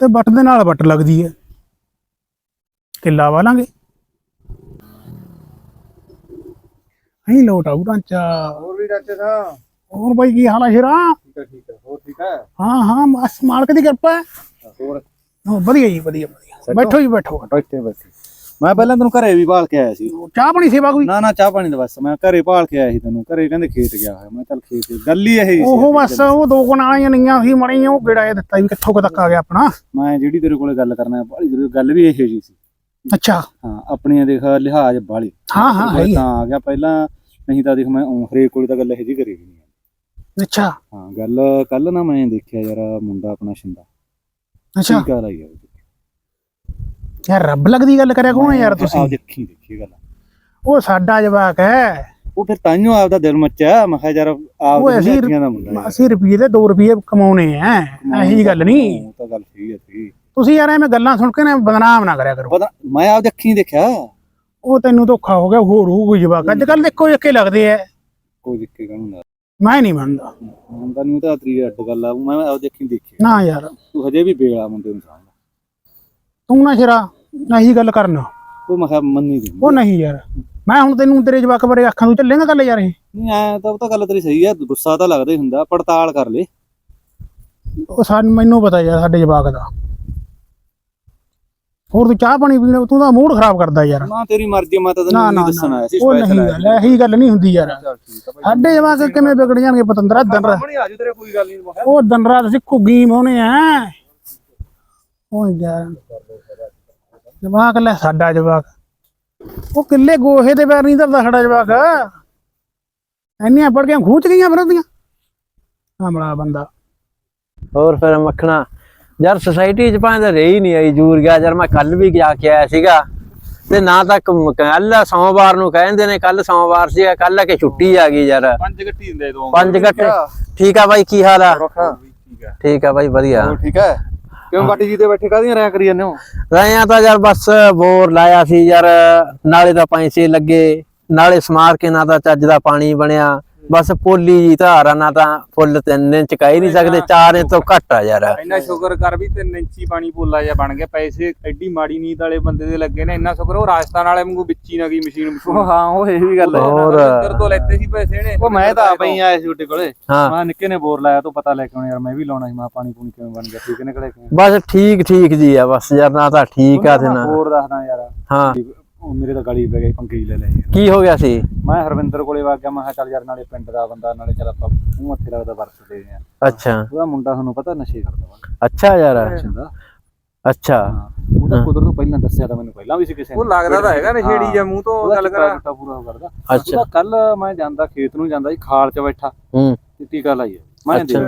A: ਤੇ ਬੱਟ ਦੇ ਨਾਲ ਬੱਟ ਲੱਗਦੀ ਹੈ। ਕਿੱਲਾ ਵਾਲਾਂਗੇ ਅਹੀਂ ਲੋਟ ਆਊ ਢਾਂਚਾ।
E: ਹੋਰ ਵੀ ਰਾਤੇ ਦਾ
A: ਹੋਰ ਬਾਈ ਕੀ ਹਾਲ ਹੈ ਸ਼ੇਰਾ?
E: ਠੀਕ ਹੈ ਠੀਕ ਹੈ ਹੋਰ ਠੀਕ ਹੈ
A: ਹਾਂ ਹਾਂ ਬਸ ਮਾਲਕ ਦੀ ਕਿਰਪਾ ਹੈ।
E: ਹੋਰ?
A: ਹਾਂ, ਵਧੀਆ ਜੀ ਵਧੀਆ ਵਧੀਆ। ਬੈਠੋ ਜੀ ਬੈਠੋ।
E: ਬੈਠੇ ਬੈਠੇ। ਮੈਂ ਪਹਿਲਾਂ ਤੈਨੂੰ ਘਰੇ ਵੀ ਭਾਲ ਕੇ ਆਇਆ ਸੀ।
A: ਚਾਹ ਪਾਣੀ ਸੇਵਾ ਕੋਈ?
E: ਨਾ ਨਾ ਚਾਹ ਪਾਣੀ ਦਾ ਬਸ ਮੈਂ ਘਰੇ ਭਾਲ ਕੇ ਆਇਆ ਸੀ ਤੈਨੂੰ। ਘਰੇ ਕਹਿੰਦੇ ਖੇਤ ਗਿਆ ਹੋਇਆ। ਮੈਂ ਚੱਲ ਖੇਤ ਗੱਲ ਹੀ ਇਹ
A: ਉਹ ਬਸ ਉਹ ਦੋ ਕਨਾਲੀਆਂ ਨਈਆਂ ਸੀ ਮੜੀਆਂ ਉਹ ਗੇੜਾ ਇਹ ਦਿੱਤਾ ਵੀ ਕਿੱਥੋਂ ਕੁ ਤੱਕ ਆ ਗਿਆ ਆਪਣਾ।
E: ਮੈਂ ਜਿਹੜੀ ਤੇਰੇ ਕੋਲੇ ਗੱਲ ਕਰਨਾ ਬਾਲੀ ਜ਼ਰੂਰੀ ਗੱਲ ਵੀ ਇਹੋ ਜੀ ਸੀ।
A: ਅੱਛਾ।
E: ਹਾਂ ਆਪਣੀਆਂ ਦੇਖ ਲਿਹਾਜ਼ ਬਾਲੀ।
A: ਹਾਂ ਹਾਂ।
E: ਤਾਂ ਆ ਗਿਆ। ਪਹਿਲਾਂ ਨਹੀਂ ਤਾਂ ਦੇਖ ਮੈਂ ਹਰੇਕ ਕੋਲੇ ਤਾਂ ਗੱਲ ਇਹੋ ਜੀ ਕਰੀ ਵੀ ਨਹੀਂ
A: ਅੱਛਾ।
E: ਹਾਂ ਗੱਲ ਕੱਲ ਨਾ ਮੈਂ ਦੇਖਿਆ ਯਾਰ ਮੁੰਡਾ ਆਪਣਾ ਸ਼ਿੰਦਾ।
A: ਅੱਛਾ।
E: ਟੀਕਾ ਲਾਈ ਗਿਆ
A: ਯਾਰ ਰੱਬ ਲੱਗਦੀ ਗੱਲ ਕਰਿਆ ਕੋਣ ਯਾਰ ਤੁਸੀਂ।
E: ਆਪ ਦੇਖੀ ਦੇਖੀ ਗੱਲ।
A: ਉਹ ਸਾਡਾ ਜਵਾਕ ਹੈ।
E: ਉਹ ਫਿਰ ਤਾਈਓ ਆਪਦਾ ਦਿਲ ਮੱਚਿਆ। ਮੈਂ ਕਿਹਾ ਯਾਰ ਆਪ
A: ਉਹ ਅਸੀਂ
E: ਦਾ ਮੁੰਡਾ ਯਾਰ।
A: ਅਸੀਂ ਰੁਪਈਏ ਦੇ 2 ਰੁਪਈਏ ਕਮਾਉਣੇ ਐ ਇਹੀ ਗੱਲ ਨਹੀਂ।
E: ਉਹ ਤਾਂ ਗੱਲ ਸਹੀ ਹੈ ਸਹੀ।
A: ਤੁਸੀਂ ਯਾਰ ਐਵੇਂ ਗੱਲਾਂ ਸੁਣ ਕੇ ਨਾ ਬਦਨਾਮ ਨਾ ਕਰਿਆ ਕਰੋ।
E: ਪਤਾ ਮੈਂ ਆਪ ਅੱਖੀਂ ਦੇਖਿਆ।
A: ਉਹ ਤੈਨੂੰ ਧੋਖਾ ਹੋ ਗਿਆ ਹੋਰ ਹੋ ਕੋਈ ਜਵਾਕ। ਅੱਜ ਕੱਲ ਦੇਖੋ ਇੱਕੇ ਲੱਗਦੇ ਐ
E: ਕੋਈ ਦਿੱਕੇ ਕਹੂੰਗਾ
A: ਮੈਂ ਨਹੀਂ ਮੰਨਦਾ।
E: ਮੁੰਡਾ ਨੂੰ ਤਾਂ ਤਰੀ ਅੱਡ ਗੱਲ ਆ। ਮੈਂ ਆਪ ਅੱਖੀਂ ਦੇਖਿਆ
A: ਨਾ ਯਾਰ।
E: ਤੂੰ ਹਜੇ ਵੀ ਬੇਲਾ ਮੁੰਡੇ ਨੂੰ ਸਾਹਮਣਾ
A: ਤੂੰ ਨਾ ਸ਼ਰਾ ਨਹੀਂ ਗੱਲ ਕਰਨਾ।
E: ਉਹ ਮੈਂ ਕਿਹਾ ਮੰਨੀ ਦੀ
A: ਉਹ ਨਹੀਂ ਯਾਰ। ਮੈਂ ਹੁਣ ਤੈਨੂੰ ਤੇਰੇ ਜਵਾਕ ਬਾਰੇ ਅੱਖਾਂ ਤੋਂ ਚੱਲੇਗਾ ਗੱਲ ਯਾਰ ਇਹ?
E: ਨਹੀਂ ਆਇਆ ਤਾਂ ਉਹ ਤਾਂ ਗੱਲ ਤੇਰੀ ਸਹੀ ਆ। ਗੁੱਸਾ ਤਾਂ ਲੱਗਦਾ ਹੀ ਹੁੰਦਾ। ਪੜਤਾਲ ਕਰ ਲੈ।
A: ਉਹ ਸਾਨੂੰ ਮੈਨੂੰ ਪਤਾ ਯਾਰ ਸਾਡੇ ਜਵਾਕ ਦਾ। ਹੋਰ ਤੂੰ ਚਾਹ ਪਾਣੀ ਪੀਣਾ ਤੂੰ ਤਾਂ ਮੂਡ ਖਰਾਬ ਕਰਦਾ ਯਾਰ।
E: ਨਾ ਤੇਰੀ ਮਰਜ਼ੀ ਮੈਂ ਤਾਂ ਤੈਨੂੰ ਨਹੀਂ ਦੱਸਣ ਆਇਆ ਸੀ
A: ਉਹ ਨਹੀਂ ਗੱਲ ਇਹੀ ਗੱਲ ਨਹੀਂ ਹੁੰਦੀ ਯਾਰ।
E: ਚੱਲ ਠੀਕ ਆ ਭਾਈ।
A: ਸਾਡੇ ਜਵਾਕ ਕਿਵੇਂ ਵਿਗੜ ਜਾਣਗੇ ਪਤੰਦਰਾ ਦਿਨ? ਰਾਤ
E: ਸਾਹਮਣੇ ਆ ਜੂ ਤੇਰੇ ਕੋਈ ਗੱਲ ਨਹੀਂ
A: ਉਹ ਦਿਨ ਰਾਤ ਅਸੀਂ ਘੁੱਗੀ ਮੋਨੇ ਆ। ਉਹ ਯਾਰ ਜਵਾਕ ਲੈ। ਸਾਡਾ ਜਵਾਕ। ਉਹ ਕਿੱਲੇ ਗੋਹੇ ਦੇ ਪੈਰ ਨਹੀਂ ਧਰਦਾ ਸਾਡਾ ਜਵਾਕ। ਇੰਨੀਆਂ ਪੜ ਕੇ ਖੂਚ ਗਈਆਂ ਫਿਰ ਉਹਦੀਆਂ ਹਮਲਾ ਬੰਦਾ।
C: ਹੋਰ ਫਿਰ ਮੱਖਣਾ। ਯਾਰ ਸੁਸਾਇਟੀ ਚ ਭਾਵੇਂ ਤਾਂ ਰਹੀ ਨਹੀਂ ਆਈ ਜੂਰ ਗਿਆ। ਯਾਰ ਮੈਂ ਕੱਲ ਵੀ ਜਾ ਕੇ ਆਇਆ ਸੀਗਾ। ਤੇ ਨਾ ਤਾਂ ਕੱਲ ਸੋਮਵਾਰ ਨੂੰ ਕਹਿੰਦੇ ਨੇ ਕੱਲ ਸੋਮਵਾਰ ਸੀ ਕੱਲ ਕਿ ਛੁੱਟੀ ਆ ਗਈ ਯਾਰ।
B: ਪੰਜ ਗੱਟੀ ਦਿੰਦੇ ਦੋ
C: ਪੰਜ ਘੱਟੇ ਠੀਕ ਆ। ਬਾਈ ਕੀ ਹਾਲ ਆ?
B: ਠੀਕ
C: ਆ ਬਾਈ ਵਧੀਆ।
E: ਠੀਕ ਹੈ ਕਿਉਂ ਬਾਟੀ ਜੀ ਤੇ ਬੈਠੇ ਕਾਹਦੀਆਂ ਰਿਆ ਕਰੀ ਜਾਂਦੇ ਹੋ?
C: ਰਾਇਆ ਤਾਂ ਯਾਰ ਬਸ ਬੋਰ ਲਾਇਆ ਸੀ ਯਾਰ। ਨਾਲੇ ਤਾਂ ਪੈਸੇ ਲੱਗੇ। ਨਾਲੇ ਸਮਾਰ ਕੇ ਨਾ ਤਾਂ ਚੱਜ ਦਾ ਪਾਣੀ ਬਣਿਆ। ਬਸ ਪੋਲੀ ਜੀ ਧਾਰ ਨਾ ਤਾਂ ਫੁੱਲ ਤਿੰਨ ਇੰਚ ਕਹਿ ਨਹੀਂ ਸਕਦੇ ਚਾਰ ਇੰਚ ਤੋਂ ਘੱਟ ਆ ਯਾਰ।
B: ਇੰਨਾ ਸ਼ੁਕਰ ਕਰ ਵੀ ਤਿੰਨ ਇੰਚੀ ਪਾਣੀ ਪੋਲਾ ਜਿਹਾ ਬਣ ਗਿਆ ਪੈਸੇ ਐਡੀ ਮਾੜੀ ਨੀਂਦ ਵਾਲੇ ਬੰਦੇ ਦੇ ਲੱਗੇ ਨੇ ਇੰਨਾ ਸ਼ੁਕਰ ਉਹ ਰਾਜਸਥਾਨ ਵਾਲੇ ਵਾਂਗੂ ਵਿੱਚੀ ਨਾ ਗਈ ਮਸ਼ੀਨ ਮਸ਼ੂਨ।
E: ਹਾਂ ਉਹ ਇਹ ਵੀ ਗੱਲ ਹੈ।
C: ਹੋਰ।
B: ਅੰਦਰ ਤੋਂ ਲੈਤੇ ਸੀ ਪੈਸੇ ਨੇ।
E: ਉਹ ਮੈਂ ਤਾਂ ਆਪ ਹੀ ਆਇਆ ਸੀ ਉੱਤੇ ਕੋਲੇ।
C: ਹਾਂ।
E: ਮੈਂ ਨਿੱਕੇ ਨੇ ਬੋਰ ਲਾਇਆ ਤੋਂ ਪਤਾ ਲੈ ਕੇ ਆਉਣਾ ਯਾਰ ਮੈਂ ਵੀ ਲਾਉਣਾ ਸੀ ਮੈਂ ਪਾਣੀ ਪੂਣੀ ਕਿਵੇਂ ਬਣ ਗਿਆ ਠੀਕ ਨਿਕਲੇ ਕਿਵੇਂ?
C: ਬਸ ਠੀਕ ਠੀਕ ਜੀ ਆ ਬਸ ਯਾਰ ਨਾ ਤਾਂ ਠੀਕ ਆ ਤੇ ਨਾ।
E: ਬੋਰ ਦੱਸਦਾ ਯਾਰ।
C: ਹਾਂ।
E: ਉਹ ਮੇਰੇ ਤਾਂ ਗਲੀ ਪੈ ਗਈ ਪੰਗੇ ਹੀ ਲੈ ਲੈ ਯਾਰ
C: ਕੀ ਹੋ ਗਿਆ ਸੀ?
E: ਮੈਂ ਹਰਵਿੰਦਰ ਕੋਲੇ ਵਗ ਗਿਆ ਮੈਂ ਕਿਹਾ ਚੱਲ ਯਾਰ ਨਾਲੇ ਪਿੰਡ ਦਾ ਬੰਦਾ ਨਾਲੇ ਚੱਲ ਆਪਾਂ ਮੂੰਹ ਹੱਥੇ ਲੱਗਦਾ ਵਰਤਦੇ ਆ
C: ਅੱਛਾ।
E: ਉਹਦਾ ਮੁੰਡਾ ਤੁਹਾਨੂੰ ਪਤਾ ਨਸ਼ੇ ਕਰਦਾ ਵਾ।
C: ਅੱਛਾ ਯਾਰ।
E: ਦਾ।
C: ਅੱਛਾ।
E: ਹਾਂ ਉਹਦਾ ਕੁਦਰਤ ਤੋਂ ਪਹਿਲਾਂ ਦੱਸਿਆ ਤਾਂ ਮੈਨੂੰ ਪਹਿਲਾਂ ਵੀ ਸੀ ਕਿਸੇ ਨੇ।
B: ਉਹ ਲੱਗਦਾ ਤਾਂ ਹੈਗਾ ਨਸ਼ੇੜੀ ਜਾਂ ਮੂੰਹ ਤੋਂ
E: ਉਹਦਾ
B: ਗੱਲ
E: ਚਿੱਟਾ
B: ਕਰਾਂ।
E: ਚੁੱਟਾ ਪੂਰਾ ਕਰਦਾ।
C: ਅੱਛਾ।
E: ਕੱਲ ਮੈਂ ਜਾਂਦਾ ਖੇਤ ਨੂੰ ਜਾਂਦਾ ਸੀ ਖਾਲ 'ਚ ਬੈਠਾ।
C: ਹੂੰ।
E: ਤੇ ਟੀਕਾ ਲਾਈਏ ਮੈਂ
C: ਅੱਛਾ।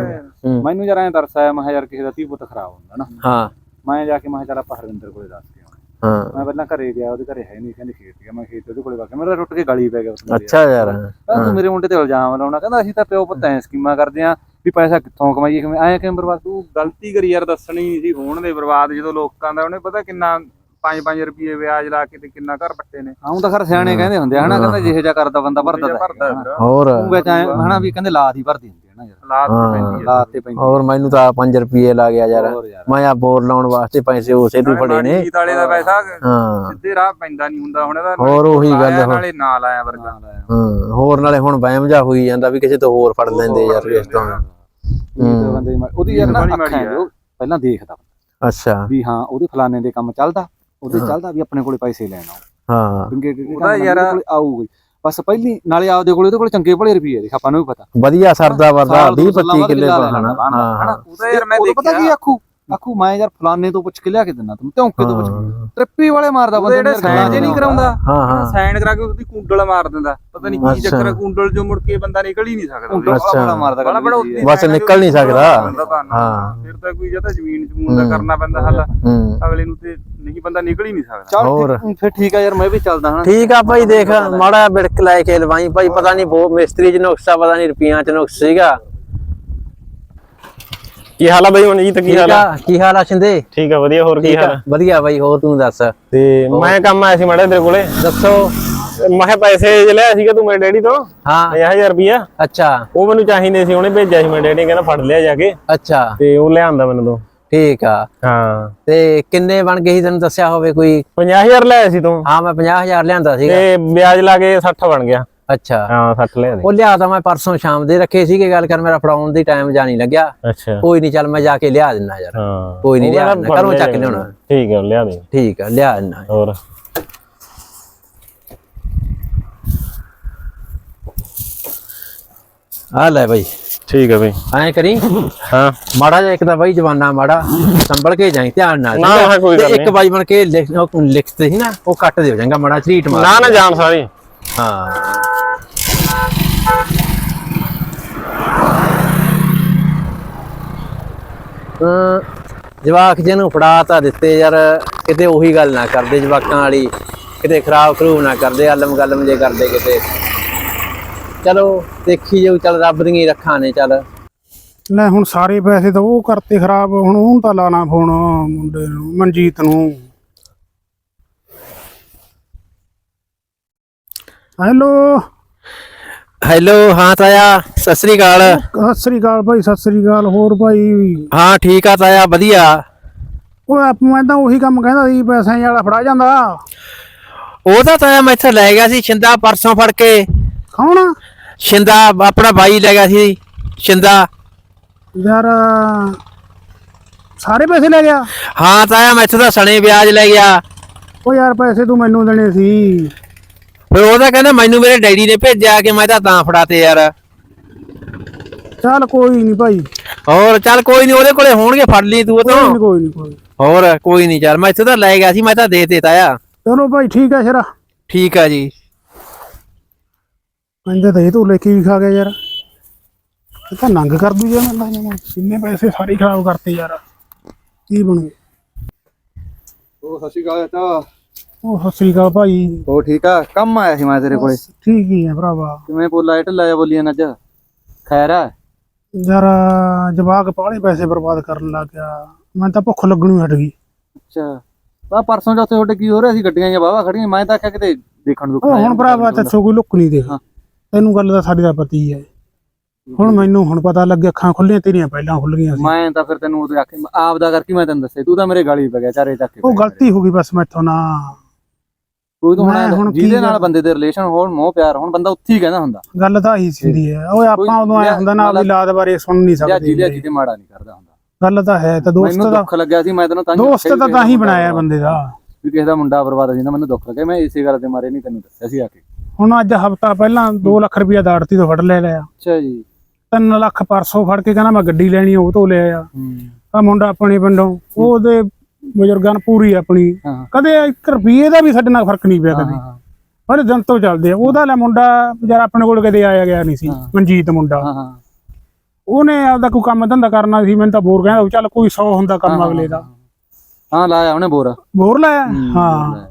C: ਹੂੰ।
E: ਮੈਨੂੰ ਜਰਾ ਐਂ ਤਰਸ ਆਇਆ ਮੈਂ ਕਿਹਾ ਯਾਰ ਕਿਸੇ ਦਾ ਧੀ ਪੁੱਤ ਖਰਾਬ ਹੁੰਦਾ ਨਾ।
C: ਹਾਂ।
E: ਮੈਂ ਜਾ ਕੇ ਮੈਂ ਕਿਹਾ ਚੱਲ ਆਪਾਂ ਹਰਵਿੰਦਰ ਕੋਲੇ ਦੱਸ ਕੇ
C: ਹਾਂ।
E: ਮੈਂ ਪਹਿਲਾਂ ਘਰੇ ਗਿਆ ਉਹਦੇ ਘਰੇ ਹੈ ਨਹੀਂ ਕਹਿੰਦੇ ਖੇਤ ਗਿਆ ਮੈਂ ਖੇਤ ਉਹਦੇ ਕੋਲੇ ਵਗ ਗਿਆ। ਮੇਰਾ ਟੁੱਟ ਕੇ ਗਲੀ ਪੈ ਗਿਆ ਉਸ ਮੁੰਡੇ
C: ਅੱਛਾ ਯਾਰ।
E: ਕਹਿੰਦਾ ਤੂੰ ਮੇਰੇ ਮੁੰਡੇ ਤੇ ਇਲਜ਼ਾਮ ਲਾਉਣਾ। ਕਹਿੰਦਾ ਅਸੀਂ ਤਾਂ ਪਿਓ ਪੁੱਤ ਐ ਸਕੀਮਾਂ ਕਰਦੇ ਆਂ ਵੀ ਪੈਸਾ ਕਿੱਥੋਂ ਕਮਾਈਏ ਕਿਵੇਂ? ਐਂ ਕਿਵੇਂ ਬਰਬਾਦ?
B: ਤੂੰ ਗਲਤੀ ਕਰੀ ਯਾਰ ਦੱਸਣੀ ਨਹੀਂ ਸੀ ਹੋਣ ਦੇ ਬਰਬਾਦ ਜਦੋਂ ਲੋਕਾਂ ਦਾ ਉਹਨੇ ਪਤਾ ਕਿੰਨਾ 5-5 ਰੁਪਏ ਵਿਆਜ ਲਾ ਕੇ ਤੇ ਕਿੰਨਾ ਘਰ ਪੱਟੇ ਨੇ।
E: ਆਉਂ ਤਾਂ ਖਰ ਸਿਆਣੇ ਕਹਿੰਦੇ ਹੁੰਦੇ ਆ ਹਨਾ? ਕਹਿੰਦਾ ਜਿਹੇ ਜਾ ਕਰਦਾ ਬੰਦਾ ਭਰਦਾ
C: ਹੋਰ।
E: ਤੂੰ ਵਿੱਚ ਐਂ ਹਨਾ ਵੀ ਕਹਿੰਦੇ ਲਾਤ ਹੀ ਭਰਦੀ ਹੁੰਦੀ ਨਾ ਯਾਰ।
B: ਹਾਲਾਤ
C: ਹਾਂ।
B: ਤੇ ਪੈਂਦੀ ਹੈ
E: ਲਾਤ ਤੇ ਪੈਂਦੀ
C: ਹੋਰ ਮੈਨੂੰ ਤਾਂ 5 ਰੁਪਏ ਲਾ ਗਿਆ ਯਾਰ।
E: ਹੋਰ ਯਾਰ।
C: ਮੈਂ ਆ ਬੋਰ ਲਾਉਣ ਵਾਸਤੇ ਪੈਸੇ ਉਸੇ ਤੋਂ ਫੜੇ ਨੇ।
B: ਜੀਤ ਵਾਲੇ ਦਾ ਪੈਸਾ
C: ਹਾਂ।
B: ਸਿੱਧੇ ਰਾਹ ਪੈਂਦਾ ਨਹੀਂ ਹੁੰਦਾ। ਹੁਣ ਇਹਦਾ
C: ਹੋਰ ਉਹੀ ਗੱਲ
B: ਲਾਇਆ ਨਾਲੇ ਨਾਲ ਆਇਆ ਵਰਗਾ।
C: ਹਾਂ ਹੋਰ ਨਾਲੇ ਹੁਣ ਵਹਿਮ ਜਾ ਹੋਈ ਜਾਂਦਾ ਵੀ ਕਿਸੇ ਤੋਂ ਹੋਰ ਫੜ ਲੈਂਦੇ ਯਾਰ ਇਸ ਤੋਂ
E: ਇਹ ਤਾਂ ਬੰਦੇ ਦੀ ਮਾ- ਉਹਦੀ ਯਾਰ ਨਾ
B: ਬੜੀ ਮਾੜੀ
E: ਅੱਖਾਂ
B: ਆ।
E: ਉਹ ਪਹਿਲਾਂ ਦੇਖਦਾ
C: ਅੱਛਾ।
E: ਵੀ ਹਾਂ ਉਹਦੇ ਫਲਾਣੇ ਦੇ ਕੰਮ ਚੱਲਦਾ। ਉਹਦੇ ਚੱਲਦਾ ਵੀ ਆਪਣੇ ਕੋਲੇ ਪੈਸੇ ਲੈਣ
C: ਹਾਂ।
E: ਚੰਗੇ
B: ਉਹਦਾ ਯਾਰ-
E: ਆਊਗੀ ਬਸ ਪਹਿਲੀ ਨਾਲੇ ਆਪਦੇ ਕੋਲੇ ਉਹਦੇ ਕੋਲੇ ਚੰਗੇ ਭਲੇ ਰੁਪਏ ਦੇਖ ਆਪਾਂ ਨੂੰ ਵੀ ਪਤਾ।
C: ਵਧੀਆ ਸਰਦਾ ਵਰਦਾ
E: ਸਾਲ ਦੋ
C: 20
E: ਸਾਲਾਂ
C: 25
E: ਬਾਅਦ
C: ਕਿੱਲੇ
E: ਲੈਣਾ,
C: ਹਾਂ ਹਾਂ।
B: ਉਹਦਾ ਯਾਰ ਮੈਂ
E: ਉਹਦਾ ਪਤਾ ਕੀ
B: ਦੇਖਿਆ
E: ਆਖੂ? ਆਖੂ ਮੈਂ ਯਾਰ ਫਲਾਣੇ ਤੋਂ ਪੁੱਛ ਕੇ ਲਿਆ ਕੇ ਦਿੰਦਾ ਤੂੰ ਧੌਂਕੇ ਤੋਂ ਪੁੱਛ। ਟ੍ਰਿੱਪੀ ਵਾਲੇ ਮਾਰਦਾ ਬੰਦੇ
B: ਜਿਹੜੇ ਸਾਈਨ ਜੇ ਨਹੀਂ ਕਰਾਉਂਦਾ
C: ਹਾਂ ਹਾਂ
B: ਸਾਈਨ ਕਰਾ ਕੇ ਉਹਦੀ ਕੁੰਡਲ ਮਾਰ ਦਿੰਦਾ ਪਤਾ ਨਹੀਂ ਕੀ। ਚੱਕਰ ਹੈ ਕੁੰਡਲ ਜੋ ਮੁੜ ਕੇ ਬੰਦਾ ਨਿਕਲ ਹੀ ਨਹੀਂ ਸਕਦਾ।
C: ਅੱਛਾ।
E: ਬੜਾ ਮਾਰਦਾ
B: ਬੜਾ ਬੜਾ ਉੱਤੇ
C: ਬਸ ਨਿਕਲ ਨਹੀਂ ਸਕਦਾ। ਹਾਂ।
B: ਫਿਰ ਤਾਂ ਕੋਈ ਜਾਂ ਤਾਂ ਜ਼ਮੀਨ ਜਮੂਨ ਦਾ। ਕਰਨਾ ਪੈਂਦਾ ਹੱਲ ਅਗਲੇ ਨੂੰ ਤੇ ਨਹੀਂ ਬੰਦਾ ਨਿਕਲ ਹੀ ਨਹੀਂ ਸਕਦਾ
E: ਚੱਲ
C: ਹੋਰ।
E: ਫਿਰ ਠੀਕ ਆ ਯਾਰ ਮੈਂ ਵੀ ਚੱਲਦਾ ਹਾਂ
C: ਠੀਕ ਆ ਭਾਈ ਦੇਖ ਮਾੜਾ ਬਿੜਕ ਲੈ ਕੇ ਲਵਾਈ ਭਾਈ ਪਤਾ ਨਹੀਂ ਉਹ ਮਿਸਤਰੀ ਚ ਨੁਕਸਾ ਪਤਾ ਨਹੀਂ ਰੁਪਈਆਂ ਚ ਨੁਕਸ ਸੀਗਾ
F: ਕੀ ਹਾਲ ਆ ਬਈ? ਮਨਜੀਤ ਕੀ ਹਾਲ ਆ?
C: ਕੀ ਹਾਲ ਆ ਸ਼ਿੰਦੇ?
F: ਠੀਕ ਆ ਵਧੀਆ। ਹੋਰ ਕੀ ਹਾਲ
C: ਆ? ਵਧੀਆ ਬਾਈ ਹੋਰ ਤੂੰ ਦੱਸ?
F: ਤੇ ਮੈਂ ਕੰਮ ਆਇਆ ਸੀ ਮਾੜਾ ਤੇਰੇ ਕੋਲੇ।
C: ਦੱਸੋ।
F: ਮੈਂ ਪੈਸੇ ਜੇ ਲਿਆ ਸੀਗਾ ਤੂੰ ਮੇਰੇ ਡੈਡੀ ਤੋਂ
C: ਹਾਂ।
F: 50000 ਰੁਪਇਆ
C: ਅੱਛਾ।
F: ਉਹ ਮੈਨੂੰ ਚਾਹੀਦੇ ਸੀ ਉਹਨੇ ਭੇਜਿਆ ਸੀ ਮੇਰੇ ਡੈਡੀ ਕਹਿੰਦਾ ਫੜ ਲਿਆ ਜਾ ਕੇ।
C: ਅੱਛਾ।
F: ਤੇ ਉਹ ਲਿਆਂਦਾ ਮੈਨੂੰ ਤੋਂ।
C: ਠੀਕ ਆ।
F: ਹਾਂ।
C: ਤੇ ਕਿੰਨੇ ਬਣ ਗਏ ਸੀ ਤੈਨੂੰ ਦੱਸਿਆ ਹੋਵੇ ਕੋਈ?
F: 50000 ਲਿਆ ਸੀ ਤੂੰ।
C: ਹਾਂ ਮੈਂ 50000 ਲਿਆਂਦਾ ਸੀਗਾ।
F: ਤੇ ਵਿਆਜ ਲਾ ਕੇ 60 ਬਣ ਗਿਆ।
C: ਅੱਛਾ।
F: ਹਾਂ 60 ਲਿਆ ਦੇ
C: ਉਹ ਲਿਆ ਤਾਂ ਮੈਂ ਪਰਸੋਂ ਸ਼ਾਮ ਦੇ ਰੱਖੇ ਸੀਗੇ ਗੱਲ ਕਰ ਮੇਰਾ ਫੜਾਉਣ ਦੀ ਟਾਈਮ ਜਾਣੀ ਲੱਗਿਆ।
F: ਅੱਛਾ।
C: ਕੋਈ ਨਹੀਂ ਚੱਲ ਮੈਂ ਜਾ ਕੇ ਲਿਆ ਦਿੰਨਾ ਯਾਰ।
F: ਹਾਂ।
C: ਕੋਈ ਨੀ
F: ਉਹ
C: ਲਿਆ
F: ਫੜ
C: ਚੱਕ
F: ਲਿਆ
C: ਲਿਆਉਣਾ।
F: ਠੀਕ ਆ ਲਿਆ ਦੇ।
C: ਠੀਕ ਆ ਲਿਆ ਦਿੰਨਾ
F: ਹੋਰ।
C: ਆ ਲੈ ਬਾਈ।
F: ਠੀਕ ਆ ਬਈ।
C: ਐਂ ਕਰੀ।
F: ਹਾਂ।
C: ਮਾੜਾ ਜਿਹਾ ਇੱਕ ਤਾਂ ਬਾਈ ਜਵਾਨਾ ਮਾੜਾ ਸੰਭਲ ਕੇ ਜਾਈ ਧਿਆਨ ਨਾਲ
F: ਨਾ, ਕੋਈ ਗੱਲ
C: ਇੱਕ
F: ਨਹੀਂ।
C: ਬਾਈ ਬਣ ਕੇ ਲਿਖਤੇ ਸੀ ਨਾ ਉਹ ਕੱਟ ਦਿਓ ਚੰਗਾ ਮਾੜਾ ਝਰੀਟ ਮਾਰ
F: ਨਾ ਨਾ ਜਾਣ ਸਾਰੀ।
C: ਹਾਂ। ਅਮ ਜਵਾਕ ਜਿਹਨੂੰ ਫੜਾ ਤਾਂ ਦਿੱਤੇ ਯਾਰ, ਕਿਤੇ ਉਹੀ ਗੱਲ ਨਾ ਕਰਦੇ ਜਵਾਕਾਂ ਵਾਲੀ, ਕਿਤੇ ਖਰਾਬ ਖਰੂਬ ਨਾ ਕਰਦੇ, ਆਲਮ ਗਲਮ ਜੇ ਕਰਦੇ ਕਿਤੇ। ਚਲੋ, ਦੇਖੀ ਜਾਓ ਚੱਲ ਰੱਬ ਦੀਆਂ ਹੀ ਰੱਖਾਂ ਨੇ, ਚੱਲ।
A: ਲੈ ਹੁਣ ਸਾਰੇ ਪੈਸੇ ਤਾਂ ਉਹ ਕਰਤੇ ਖਰਾਬ, ਹੁਣ ਉਹਨੂੰ ਤਾਂ ਲਾਣਾ ਫੋਨ ਮੁੰਡੇ ਨੂੰ, ਮਨਜੀਤ ਨੂੰ। ਹੈਲੋ।
C: ਹੈਲੋ ਹਾਂ ਤਾਇਆ ਸਤਿ ਸ੍ਰੀ ਅਕਾਲ।
A: ਸਤਿ ਸ੍ਰੀ ਅਕਾਲ ਭਾਈ ਸਤਿ ਸ੍ਰੀ ਅਕਾਲ ਹੋਰ ਭਾਈ?
C: ਹਾਂ ਠੀਕ ਆ ਤਾਇਆ ਵਧੀਆ।
A: ਉਹ ਆਪ ਮੈਂ ਤਾਂ ਉਹੀ ਕੰਮ ਕਹਿੰਦਾ ਸੀ ਪੈਸਿਆਂ ਵਾਲਾ ਫੜਾ ਜਾਂਦਾ।
C: ਉਹ ਤਾਂ ਤਾਇਆ ਮੈਂ ਇੱਥੇ ਲੈ ਗਿਆ ਸੀ ਛਿੰਦਾ ਪਰਸੋਂ ਫੜ ਕੇ।
A: ਕੌਣ?
C: ਛਿੰਦਾ ਆਪਣਾ ਬਾਈ ਲੈ ਗਿਆ ਸੀ ਛਿੰਦਾ
A: ਯਾਰ ਸਾਰੇ ਪੈਸੇ ਲੈ ਗਿਆ?
C: ਹਾਂ ਤਾਇਆ ਮੈਂ ਇੱਥੇ ਤਾਂ ਸਣੇ ਵਿਆਜ ਲੈ ਗਿਆ।
A: ਉਹ ਯਾਰ ਪੈਸੇ ਤੂੰ ਮੈਨੂੰ ਦੇਣੇ ਸੀ।
C: ਫਿਰ ਉਹ ਤਾਂ ਕਹਿੰਦਾ ਮੈਨੂੰ ਮੇਰੇ ਡੈਡੀ ਨੇ ਭੇਜਿਆ ਕਿ ਮੈਂ ਤਾਂ ਤਾਂ ਫੜਾਤੇ ਯਾਰ।
A: ਚੱਲ ਕੋਈ ਨਹੀਂ ਭਾਈ।
C: ਹੋਰ ਚੱਲ ਕੋਈ ਨਹੀਂ ਉਹਦੇ ਕੋਲੇ ਹੋਣਗੇ ਫੜ ਲਈ ਤੂੰ ਉਹ
A: ਕੋਈ ਨਹੀਂ
C: ਤੋਂ
A: ਕੋਈ ਨਹੀਂ ਕੋਈ
C: ਹੋਰ ਕੋਈ ਨਹੀਂ ਚੱਲ ਮੈਂ ਇੱਥੇ ਤਾਂ ਲੈ ਗਿਆ ਸੀ ਮੈਂ ਤਾਂ ਦੇ ਤੇ ਤਾਇਆ
A: ਚਲੋ ਭਾਈ ਠੀਕ ਹੈ ਸ਼ਰਾ
C: ਠੀਕ ਆ ਜੀ।
A: ਕਹਿੰਦੇ ਤਾਂ ਇਹ ਤੂੰ ਲੈ ਕੇ ਵੀ ਖਾ ਗਿਆ ਯਾਰ। ਇਹ ਤਾਂ ਨੰਗ ਕਰ ਦੂ ਜੇ ਮੈਂ ਜਮਾ ਇੰਨੇ ਪੈਸੇ ਸਾਰੇ ਹੀ ਖਰਾਬ ਕਰਤੇ ਯਾਰ। ਕੀ ਬਣੂ?
E: ਉਹ ਸਤਿ ਸ਼੍ਰੀ ਅਕਾਲ ਚਾਚਾ।
A: ਉਹ ਸਤਿ ਸ੍ਰੀ ਅਕਾਲ ਭਾਈ।
E: ਉਹ ਠੀਕ ਆ? ਕੰਮ ਆਇਆ ਸੀ ਮੈਂ ਤੇਰੇ ਕੋਲੇ।
A: ਠੀਕ ਹੀ ਹੈ ਭਰਾਵਾ।
E: ਕਿਵੇਂ ਬੋਲਾ ਢਿੱਲਾ ਜਿਹਾ ਬੋਲੀਆਂ ਅੱਜ? ਖੈਰ ਆ?
A: ਯਾਰ ਜਵਾਕ ਪਾਲੇ ਪੈਸੇ ਬਰਬਾਦ ਕਰਨ ਲੱਗ ਗਿਆ। ਮੈਂ ਤਾਂ ਭੁੱਖ ਲੱਗਣੋਂ ਹਟ ਗਈ।
E: ਅੱਛਾ। ਬਾ ਪਰਸੋਂ ਚੌਥੇ ਤੁਹਾਡੇ ਕੀ ਹੋ ਰਿਹਾ ਸੀ? ਗੱਡੀਆਂ ਜਾਂ ਵਾਵਾ ਖੜੀਆਂ। ਮੈਂ ਤਾਂ ਆਖਿਆ ਕਿਤੇ ਦੇਖਣ ਨੂੰ
A: ਉਹ ਹੁਣ ਭਰਾਵਾ ਤੈਥੋਂ ਕੋਈ ਲੁੱਕ ਨਹੀਂ ਦੇਖ।
E: ਹਾਂ।
A: ਤੈਨੂੰ ਗੱਲ ਦਾ ਸਾਡੀ ਦਾ ਪਤੀ ਹੈ ਹੁਣ ਮੈਨੂੰ ਹੁਣ ਪਤਾ ਲੱਗਿਆ ਅੱਖਾਂ ਖੁੱਲੀਆਂ ਤੇਰੀਆਂ ਪਹਿਲਾਂ ਖੁੱਲ ਗਈਆਂ ਸੀ।
E: ਮੈਂ ਤਾਂ ਫਿਰ ਤੈਨੂੰ ਉਹਦੇ ਆਖੇ ਆਪ ਦਾ ਕਰਕੇ ਮੈਂ ਤੈਨੂੰ ਦੱਸਿਆ। ਤੂੰ ਤਾਂ ਮੇਰੇ ਗਾਲੀ ਪੈ ਗਿਆ ਚਾਰੇ ਚੱਕ
A: ਉਹ ਗਲਤੀ ਹੋ ਗਈ ਬਸ ਮੈਥੋਂ ਨਾ।
E: ਕੋਈ ਤੂੰ
A: ਮੈਂ ਹੁਣ
E: ਹੁਣ
A: ਕੀ
E: ਜਿਹਦੇ ਨਾਲ? ਬੰਦੇ ਦੇ ਰਿਲੇਸ਼ਨ ਹੋਣ ਮੋਹ ਪਿਆਰ ਹੋਣ ਬੰਦਾ ਉੱਥੇ ਹੀ ਕਹਿੰਦਾ ਹੁੰਦਾ।
A: ਗੱਲ ਤਾਂ ਹੀ ਸਿੰਦੀ ਹੈ। ਓਏ ਆਪਾਂ ਉਦੋਂ ਆਇਆ ਹੁੰਦਾ ਨਾ ਆਪਣੀ ਲਾਦ ਬਾਰੇ ਸੁਣ ਨਹੀਂ
E: ਜਾਂ
A: ਸਕਦੇ
E: ਜਿਹਦੇ
A: ਹੁੰਦੇ।
E: ਜਿਹਦੇ ਮਾੜਾ ਨਹੀਂ ਕਰਦਾ ਹੁੰਦਾ।
A: ਗੱਲ ਤਾਂ ਹੈ ਤਾਂ ਦੋਸਤ
E: ਮੈਨੂੰ
A: ਦਾ
E: ਦੁੱਖ ਲੱਗਿਆ ਸੀ ਮੈਂ ਤੈਨੂੰ ਤਾਂ ਹੀ
A: ਦੋਸਤ ਤਾਂ ਤਾਂ ਹੀ ਬਣਾਇਆ ਬੰਦੇ ਦਾ।
E: ਵੀ ਕਿਸੇ ਦਾ ਮੁੰਡਾ ਬਰਬਾਦ ਹੋ ਜਾਂਦਾ ਮੈਨੂੰ ਦੁੱਖ ਲੱਗਿਆ। ਮੈਂ ਇਸੇ ਗੱਲ ਦੇ ਮਾਰੇ ਨਹੀਂ ਤੈਨੂੰ ਦੱਸਿਆ ਸੀ ਆ ਕੇ।
A: ਹੁਣ ਅੱਜ ਹਫਤਾ ਪਹਿਲਾਂ 2 ਲੱਖ ਰੁਪਇਆ ਦਾੜਤੀ ਤੋਂ ਫੜ ਲੈ ਲਿਆ।
E: ਅੱਛਾ ਜੀ।
A: 3 ਲੱਖ ਪਰਸੋਂ ਫੜ ਕੇ ਕਹਿੰਦਾ ਮੈਂ ਗੱਡੀ ਲੈਣੀ ਆ ਉਹ ਤੋਂ ਲਿਆ ਆ ਆ ਮੁੰਡਾ ਆਪਣੇ ਪਿੰਡੋਂ ਉਹਦੇ ਬਜ਼ੁਰਗਾਂ ਨੂੰ ਪੂਰੀ ਆਪਣੀ।
E: ਹਾਂ।
A: ਕਦੇ 1 ਰੁਪਏ ਦਾ ਵੀ ਸਾਡੇ ਨਾਲ ਫ਼ਰਕ ਨਹੀਂ ਪਿਆ ਕਦੇ।
E: ਹਾਂ
A: ਦਿਨ ਤੋਂ ਚੱਲਦੇ ਆ। ਉਹਦਾ ਲੈ ਮੁੰਡਾ ਵਿਚਾਰਾ ਆਪਣੇ ਕੋਲ ਕਦੇ ਆਇਆ ਗਿਆ ਨਹੀਂ ਸੀ।
E: ਹਾਂ।
A: ਮਨਜੀਤ ਮੁੰਡਾ।
E: ਹਾਂ ਹਾਂ।
A: ਉਹਨੇ ਆਪਦਾ ਕੋਈ ਕੰਮ ਧੰਦਾ ਕਰਨਾ ਸੀ। ਮੈਨੂੰ ਤਾਂ ਬੋਰ ਕਹਿੰਦਾ ਚੱਲ ਕੋਈ 100 ਹੁੰਦਾ ਕੰਮ ਅਗਲੇ ਦਾ।
E: ਹਾਂ ਲਾਇਆ ਉਹਨੇ ਬੋਰ।
A: ਬੋਰ ਲਾਇਆ? ਹਾਂ।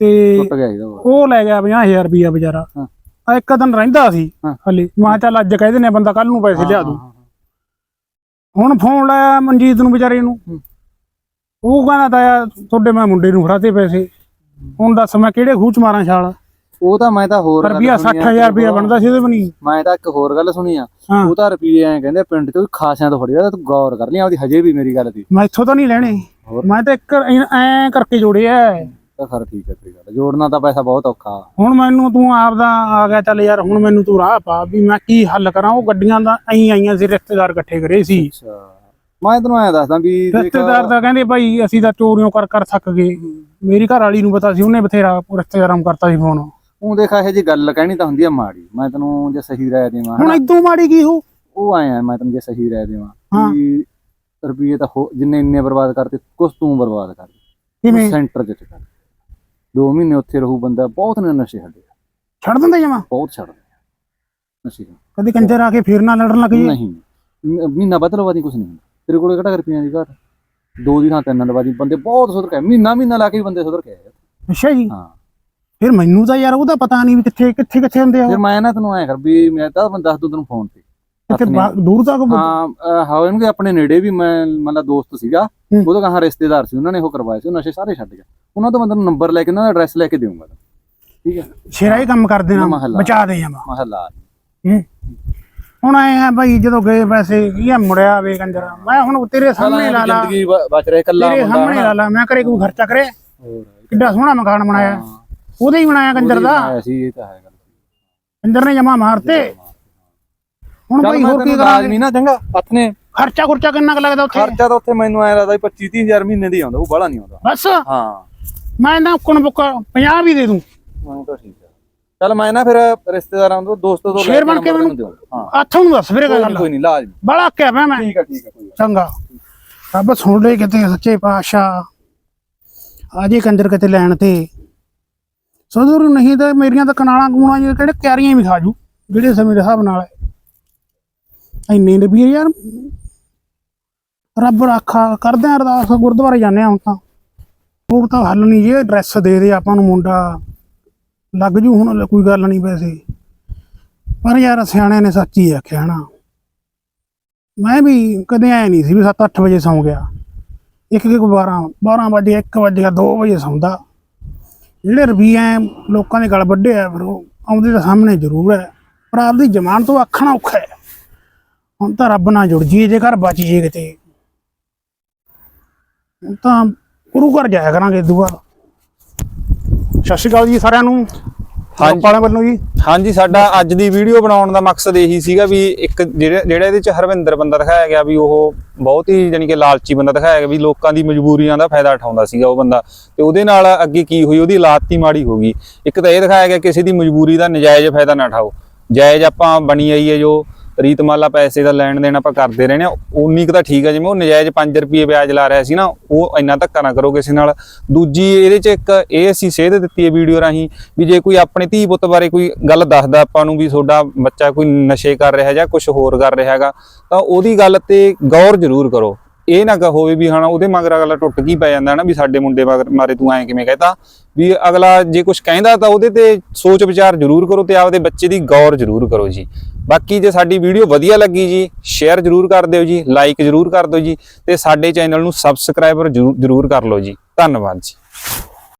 A: ਤੇ
E: ਟੁੱਟ ਗਿਆ ਇਹਦਾ ਬੋਰ।
A: ਉਹ ਲੈ ਗਿਆ 50000 ਰੁਪਇਆ ਵਿਚਾਰਾ।
E: ਹਾਂ।
A: ਆ ਇੱਕ ਦਿਨ ਰਹਿੰਦਾ ਸੀ
E: ਹਾਂ।
A: ਹਲੇ। ਮੈਂ ਕਿਹਾ ਚੱਲ ਅੱਜ ਕਹਿ ਦਿੰਦੇ ਆ ਬੰਦਾ ਕੱਲ ਨੂੰ ਪੈਸੇ ਲਿਆ ਦੂ ਹੁਣ ਫੋਨ ਲਾਇਆ ਮਨਜੀਤ ਨੂੰ ਵਿਚਾਰੇ ਨੂੰ।
E: ਹੂੰ।
A: ਉਹ ਕਹਿੰਦਾ ਤਾਇਆ ਤੁਹਾਡੇ ਮੈਂ ਮੁੰਡੇ ਨੂੰ ਫੜਾਤੇ ਪੈਸੇ। ਹੁਣ ਦੱਸ ਮੈਂ ਕਿਹੜੇ ਖੂਚ ਮਾਰਾਂ ਛਾਲ?
E: ਉਹ ਤਾਂ ਮੈਂ ਤਾਂ ਹੋਰ ਸੁਣੀ ਆ
A: 60000 ਰੁਪਇਆ ਬਣਦਾ ਸੀ ਉਹਦੇ ਵੀ ਨਹੀਂ
E: ਮੈਂ ਤਾਂ ਇੱਕ ਹੋਰ ਗੱਲ ਸੁਣੀ ਆ। ਉਹ ਤਾਂ ਰੁਪਏ ਐ ਕਹਿੰਦੇ ਪਿੰਡ ਚੋਂ ਖਾਸਿਆਂ ਤੋਂ ਫੜਿਆ ਤੂੰ ਗੌਰ ਕਰ ਲਈ ਆਪਦੀ ਹਜੇ ਵੀ ਮੇਰੀ ਗੱਲ ਦੀ।
A: ਮੈਂ ਇੱਥੋਂ ਤਾਂ ਨਹੀਂ ਲੈਣੇ? ਮੈਂ ਤਾਂ ਇੱਕ ਐ ਕਰਕੇ ਜੋੜਿਆ
E: ਤਾਂ ਖਰ ਠੀਕ ਹੈ ਤੇਰੀ ਗੱਲ। ਜੋੜਨਾ ਤਾਂ ਪੈਸਾ ਬਹੁਤ ਔਖਾ।
A: ਹੁਣ ਮੈਨੂੰ ਤੂੰ ਆਪਦਾ ਆ ਗਿਆ ਚੱਲ ਯਾਰ ਹੁਣ ਮੈਨੂੰ ਤੂੰ ਰਾਹ ਪਾ ਵੀ ਮੈਂ ਕੀ ਹੱਲ ਕਰਾਂ? ਉਹ ਗੱਡੀਆਂ ਦਾ ਐਂ ਆਈਆਂ ਸੀ ਰਿਸ਼ਤੇਦਾਰ ਇਕੱਠੇ ਕਰੇ ਸੀ।
E: ਅੱਛਾ। ਮੈਂ ਤੈਨੂੰ ਐਂ ਦੱਸਦਾ ਵੀ
A: ਰਿਸ਼ਤੇਦਾਰ ਤਾਂ ਕਹਿੰਦੇ ਭਾਈ ਅਸੀਂ ਤਾਂ ਚੋਰੀਆਂ ਕਰ ਕਰ ਥੱਕ ਗਏ। ਮੇਰੀ ਘਰ ਵਾਲੀ ਨੂੰ ਪਤਾ ਸੀ ਉਹਨੇ ਬਥੇਰਾ ਰਿਸ਼ਤੇਦਾਰਾਂ ਨੂੰ ਕਰਤਾ ਸੀ ਫੋਨ
E: ਉਹ ਦੇਖ ਇਹ ਜੀ ਗੱਲ ਕਹਿਣੀ ਤਾਂ ਹੁੰਦੀ ਆ ਮਾੜੀ। ਮੈਂ ਤੈਨੂੰ ਜੇ ਸਹੀ ਰਾਏ ਦੇਵਾਂ
A: ਹੁਣ ਇਦੋਂ ਮਾੜੀ ਕੀ ਹੋ
E: ਉਹ ਆਏ ਆ ਮੈਂ ਤੈਨੂੰ ਜੇ ਸਹੀ ਰਾਏ ਦੇਵਾਂ। ਵੀ ਰੁਪਏ ਤਾਂ ਜਿੰਨੇ ਇੰਨੇ ਬਰਬਾਦ ਕਰਤੇ ਕੁਛ ਤੂੰ ਬਰਬਾਦ ਕਰ।
A: ਕਿਵੇਂ?
E: ਸੈਂਟਰ ਚ ਕਰ ਦੋ ਮਹੀਨੇ ਉੱਥੇ ਰਹੂ ਬੰਦਾ ਬਹੁਤ ਨੇ ਨਸ਼ੇ ਹੱਡੇ
A: ਛੱਡ ਦਿੰਦਾ ਜਮਾ?
E: ਬਹੁਤ ਛੱਡਦੇ ਆ ਨਸ਼ੇ।
A: ਕਦੀ ਕੰਜਰ ਆ ਕੇ ਫੇਰ ਨਾ ਲੜਨ ਲੱਗ ਜੇ?
E: ਨਹੀਂ। ਮਹੀਨਾ ਬਦਲਵਾਦੀ ਕੁਛ ਨਹੀਂ ਤੇਰੇ ਕੋਲ ਕਿਹੜਾ ਰੁਪਈਆਂ ਦੀ ਘਰ? ਦੋ ਦੀ ਥਾਂ ਤਿੰਨ ਲਵਾਦੀ ਬੰਦੇ ਬਹੁਤ ਸੁਧਰ ਕੇ ਮਹੀਨਾ ਮਹੀਨਾ ਲਾ ਕੇ ਵੀ ਬੰਦੇ ਸੁਧਰ ਆ।
A: ਅੱਛਾ ਜੀ।
E: ਹਾਂ।
A: ਫਿਰ ਮੈਨੂੰ ਤਾਂ ਯਾਰ ਉਹਦਾ ਪਤਾ ਨਹੀਂ ਵੀ ਕਿੱਥੇ ਕਿੱਥੇ ਕਿੱਥੇ ਹੁੰਦੇ ਆ।
E: ਫਿਰ ਮੈਂ ਨਾ ਤੈਨੂੰ ਐ ਕਰ ਵੀ ਮੈਂ ਤਾਂ ਦੱਸ ਦੂੰ ਤੈਨੂੰ ਫੋਨ ਤੇ।
A: ਕਿੱਥੇ
E: ਨੇ-
A: ਦੂਰ ਤੱਕ
E: ਹਾਂ ਹਾਂ ਇਹਨਾਂ ਦੇ ਆਪਣੇ ਨੇੜੇ ਵੀ ਮੈਂ ਮਤਲਬ ਦੋਸਤ ਸੀਗਾ। ਉਹਦਾ ਕਹਾਂ ਰਿਸ਼ਤੇਦਾਰ ਸੀ ਉਹਨਾਂ ਨੇ ਉਹ ਕਰਵਾਏ ਸੀ ਨਸ਼ੇ ਸਾਰੇ ਛੱਡ ਗਿਆ। ਉਹਨਾਂ ਤੋਂ ਮੈਂ ਤੈਨੂੰ ਨੰਬਰ ਲੈ ਕੇ ਉਹਨਾਂ ਦਾ ਐਡਰੈਸ ਲੈ ਕੇ ਦੇਵਾਂਗਾ ਠੀਕ ਹੈ
A: ਸ਼ੇਰਾ ਹੀ ਕੰਮ ਕਰ ਦੇਣਾ
E: ਮਹੱਲਾ।
A: ਬਚਾ ਦੇ ਜਮਾ
E: ਮਹੱਲਾ।
A: ਹੂੰ। ਹੁਣ ਆਏ ਆ ਭਾਈ ਜਦੋਂ ਗਏ ਪੈਸੇ ਇਹ ਮੁੜਿਆ ਵੇ ਕੰਜਰ। ਮੈਂ ਹੁਣ ਤੇਰੇ ਸਾਹਮਣੇ ਲਾ ਲਾ।
E: ਜ਼ਿੰਦਗੀ ਬਚ ਰਿਹਾ ਇਕੱਲਾ
A: ਤੇਰੇ ਸਾਹਮਣੇ ਲਾ ਲਾ ਮੈਂ ਕਰੇ ਕੋਈ ਖਰਚਾ ਕਰੇ ਕਿੱਡਾ ਸੋਹਣਾ ਮਕਾਨ ਬਣਾਇਆ। ਉਹਦੇ ਹੀ ਬਣਾਇਆ ਕੰਜਰ ਦਾ।
E: ਸੀ ਇਹ ਤਾਂ ਹੈ ਗੱਲ
A: ਕੰਜਰ ਨੇ ਜਮਾ ਮਾਰਤੇ। ਹੁਣ ਭਾਈ ਹੋਰ ਕੀ ਕਰਾਂਗੇ?
E: ਨਹੀਂ ਨਾ ਚੰਗਾ ਹੱਥ ਨੇ
A: ਖਰਚਾ ਖੁਰਚਾ ਕਿੰਨਾ ਕੁ ਲੱਗਦਾ ਉੱਥੇ?
E: ਖਰਚਾ ਤਾਂ ਉੱਥੇ ਮੈਨੂੰ ਐ ਲੱਗਦਾ 25 30000 ਮਹੀਨੇ ਦੀ ਆਉਂਦਾ ਉਹ ਬੜਾ ਨਹੀਂ ਆਉਂਦਾ।
A: ਬਸ?
E: ਹਾਂ।
A: ਮੈਂ ਨਾ ਕੁਣ ਬੁੱਕ 50 ਵੀ ਦੇ ਦੂੰ।
E: ਮੈਨੂੰ ਤਾਂ ਠੀਕ। ਚੱਲ ਮੈਂ ਨਾ ਫਿਰ ਰਿਸ਼ਤੇਦਾਰਾਂ ਤੋਂ ਦੋਸਤਾਂ ਤੋਂ
A: ਸ਼ੇਰ ਬਣ ਕੇ ਮੈਨੂੰ- ਹੱਥੋਂ ਨੂੰ ਦੱਸ ਵੀਰੇ ਗੱਲ
E: ਨੀ, ਕੋਈ ਨਹੀਂ ਲਾਜ
A: ਬੜਾ ਕਿਆ ਮੈਂ
E: ਠੀਕ ਹੈ ਠੀਕ ਗੱਲ
A: ਚੰਗਾ। ਰੱਬ ਸੁਣ ਲੈ ਕਿਤੇ ਸੱਚੇ ਪਾਤਸ਼ਾਹ। ਆਜੇ ਕੰਜਰ ਕਿਤੇ ਲੈਣ ਤੇ। ਸੋਦਰ ਨਹੀਂ ਤਾਂ ਮੇਰੀਆਂ ਤਾਂ ਕਨਾਲਾਂ ਕੂਣਾ ਜਿਹੜੇ ਕਿਹੜੇ ਕਿਆਰੀਆਂ ਵੀ ਖਾਜੂ ਜਿਹੜੇ ਸਮੇਂ ਦੇ ਹਿਸਾਬ ਨਾਲ ਹੈ। ਇੰਨੇ ਰੁਪਏ ਯਾਰ। ਰੱਬ ਰਾਖਾ ਕਰਦੇ ਆ ਅਰਦਾਸ ਗੁਰਦੁਆਰੇ ਜਾਂਦੇ ਆ ਹੁਣ ਤਾਂ। ਹੋਰ ਤਾਂ ਹੱਲ ਨਹੀਂ ਜੇ ਐਡਰੈਸ ਦੇ ਦੇ ਆਪਾਂ ਨੂੰ ਮੁੰਡਾ। ਲੱਗ ਜੂ ਹੁਣ ਕੋਈ ਗੱਲ ਨਹੀਂ ਵੈਸੇ। ਪਰ ਯਾਰ ਸਿਆਣਿਆਂ ਨੇ ਸੱਚ ਹੀ ਆਖਿਆ ਨਾ। ਮੈਂ ਵੀ ਕਦੇ ਐ ਨਹੀਂ ਸੀ ਵੀ 7-8 ਵਜੇ ਸੌਂ ਗਿਆ। ਇੱਕ ਇੱਕ 12 12 ਵਜੇ 1 ਵਜੇ 2 ਵਜੇ ਸੌਂਦਾ। ਜਿਹੜੇ ਰੁਪਈਏ ਐਂ ਲੋਕਾਂ ਦੇ ਗਲ ਵੱਡੇ ਆ ਫਿਰ ਉਹ ਆਉਂਦੇ ਤਾਂ ਸਾਹਮਣੇ ਜ਼ਰੂਰ ਹੈ ਪਰ ਆਪਦੀ ਜ਼ਮਾਨ ਤੋਂ ਆਖਣਾ ਔਖਾ ਹੈ ਹੁਣ ਤਾਂ ਰੱਬ ਨਾਲ ਜੁੜ ਜੀਏ ਜੇ ਘਰ ਬਚ ਜੀਏ ਕਿਤੇ। ਹੁਣ ਤਾਂ ਗੁਰੂ ਘਰ ਜਾਇਆ ਕਰਾਂਗੇ ਦੁਆ ਸਤਿ ਸ਼੍ਰੀ ਅਕਾਲ ਜੀ ਸਾਰਿਆਂ ਨੂੰ।
B: ਹਾਂਜੀ।
A: ਪਾਲੇ ਵੱਲੋਂ ਜੀ।
B: ਹਾਂਜੀ ਸਾਡਾ ਅੱਜ ਦੀ ਵੀਡੀਓ ਬਣਾਉਣ ਦਾ ਮਕਸਦ ਇਹੀ ਸੀਗਾ ਵੀ ਇੱਕ ਜਿਹੜਾ ਇਹਦੇ ਚ ਹਰਵਿੰਦਰ ਬੰਦਾ ਦਿਖਾਇਆ ਗਿਆ ਵੀ ਉਹ ਬਹੁਤ ਹੀ ਜਾਨੀ ਕਿ ਲਾਲਚੀ ਬੰਦਾ ਦਿਖਾਇਆ ਗਿਆ ਵੀ ਲੋਕਾਂ ਦੀ ਮਜਬੂਰੀਆਂ ਦਾ ਫਾਇਦਾ ਉਠਾਉਂਦਾ ਸੀਗਾ ਉਹ ਬੰਦਾ। ਤੇ ਉਹਦੇ ਨਾਲ ਅੱਗੇ ਕੀ ਹੋਈ ਉਹਦੀ ਹਾਲਾਤ ਹੀ ਮਾੜੀ ਹੋ ਗਈ। ਇੱਕ ਤਾਂ ਇਹ ਦਿਖਾਇਆ ਗਿਆ ਕਿਸੇ ਦੀ ਮਜਬੂਰੀ ਦਾ ਨਜਾਇਜ਼ ਫਾਇਦਾ ਨਾ ਉਠਾਓ। ਜਾਇਜ਼ ਆਪਾਂ ਬਣੀ ਆਈ ਹੈ ਜੋ ਰੀਤਮਾਲਾ ਪੈਸੇ ਦਾ ਲੈਣ ਦੇਣ ਆਪਾਂ ਕਰਦੇ ਰਹਿੰਦੇ ਆ ਉਨੀ ਕੁ ਤਾਂ ਠੀਕ ਆ, ਜਿਵੇਂ ਉਹ ਨਜਾਇਜ਼ 5 ਰੁਪਏ ਵਿਆਜ ਲਾ ਰਿਹਾ ਸੀ ਨਾ, ਉਹ ਇੰਨਾ ਧੱਕਾ ਨਾ ਕਰੋ ਕਿਸੇ ਨਾਲ। ਦੂਜੀ ਇਹਦੇ ਚ ਇੱਕ ਇਹ ਅਸੀਂ ਸੇਧ ਦਿੱਤੀ ਹੈ ਵੀਡੀਓ ਰਾਹੀਂ ਵੀ ਜੇ ਕੋਈ ਆਪਣੇ ਧੀ ਪੁੱਤ ਬਾਰੇ ਕੋਈ ਗੱਲ ਦੱਸਦਾ ਆਪਾਂ ਨੂੰ ਵੀ ਤੁਹਾਡਾ ਬੱਚਾ ਕੋਈ ਨਸ਼ੇ ਕਰ ਰਿਹਾ ਜਾਂ ਕੁਝ ਹੋਰ ਕਰ ਰਿਹਾ ਹੈਗਾ, ਤਾਂ ਉਹਦੀ ਗੱਲ ਤੇ ਗੌਰ ਜ਼ਰੂਰ ਕਰੋ। ਇਹ ਨਾ ਕ- ਹੋਵੇ ਵੀ ਹਾਂ, ਉਹਦੇ ਮਗਰ ਅਗਲਾ ਟੁੱਟ ਕੀ ਪੈ ਜਾਂਦਾ ਨਾ ਵੀ ਸਾਡੇ ਮੁੰਡੇ ਮਗਰ ਮਾਰੇ ਤੂੰ ਐਂ ਕਿਵੇਂ ਕਹਤਾ। ਵੀ ਅਗਲਾ ਜੇ ਕੁਝ ਕਹਿੰਦਾ ਤਾਂ ਉਹਦੇ ਤੇ ਸੋਚ ਵਿਚਾਰ ਜ਼ਰੂਰ ਕਰੋ ਤੇ ਆਪਦੇ ਬੱਚੇ ਦੀ ਗੌਰ ਜ਼ਰੂਰ ਕਰੋ ਜੀ। ਬਾਕੀ ਜੇ ਸਾਡੀ ਵੀਡੀਓ ਵਧੀਆ ਲੱਗੀ ਜੀ ਸ਼ੇਅਰ ਜ਼ਰੂਰ ਕਰ ਦਿਓ ਜੀ ਲਾਈਕ ਜ਼ਰੂਰ ਕਰ ਦਿਓ ਜੀ ਤੇ ਸਾਡੇ ਚੈਨਲ ਨੂੰ ਸਬਸਕ੍ਰਾਈਬਰ ਜ਼ਰੂਰ ਜ਼ਰੂਰ ਕਰ ਲਓ ਜੀ। ਧੰਨਵਾਦ ਜੀ।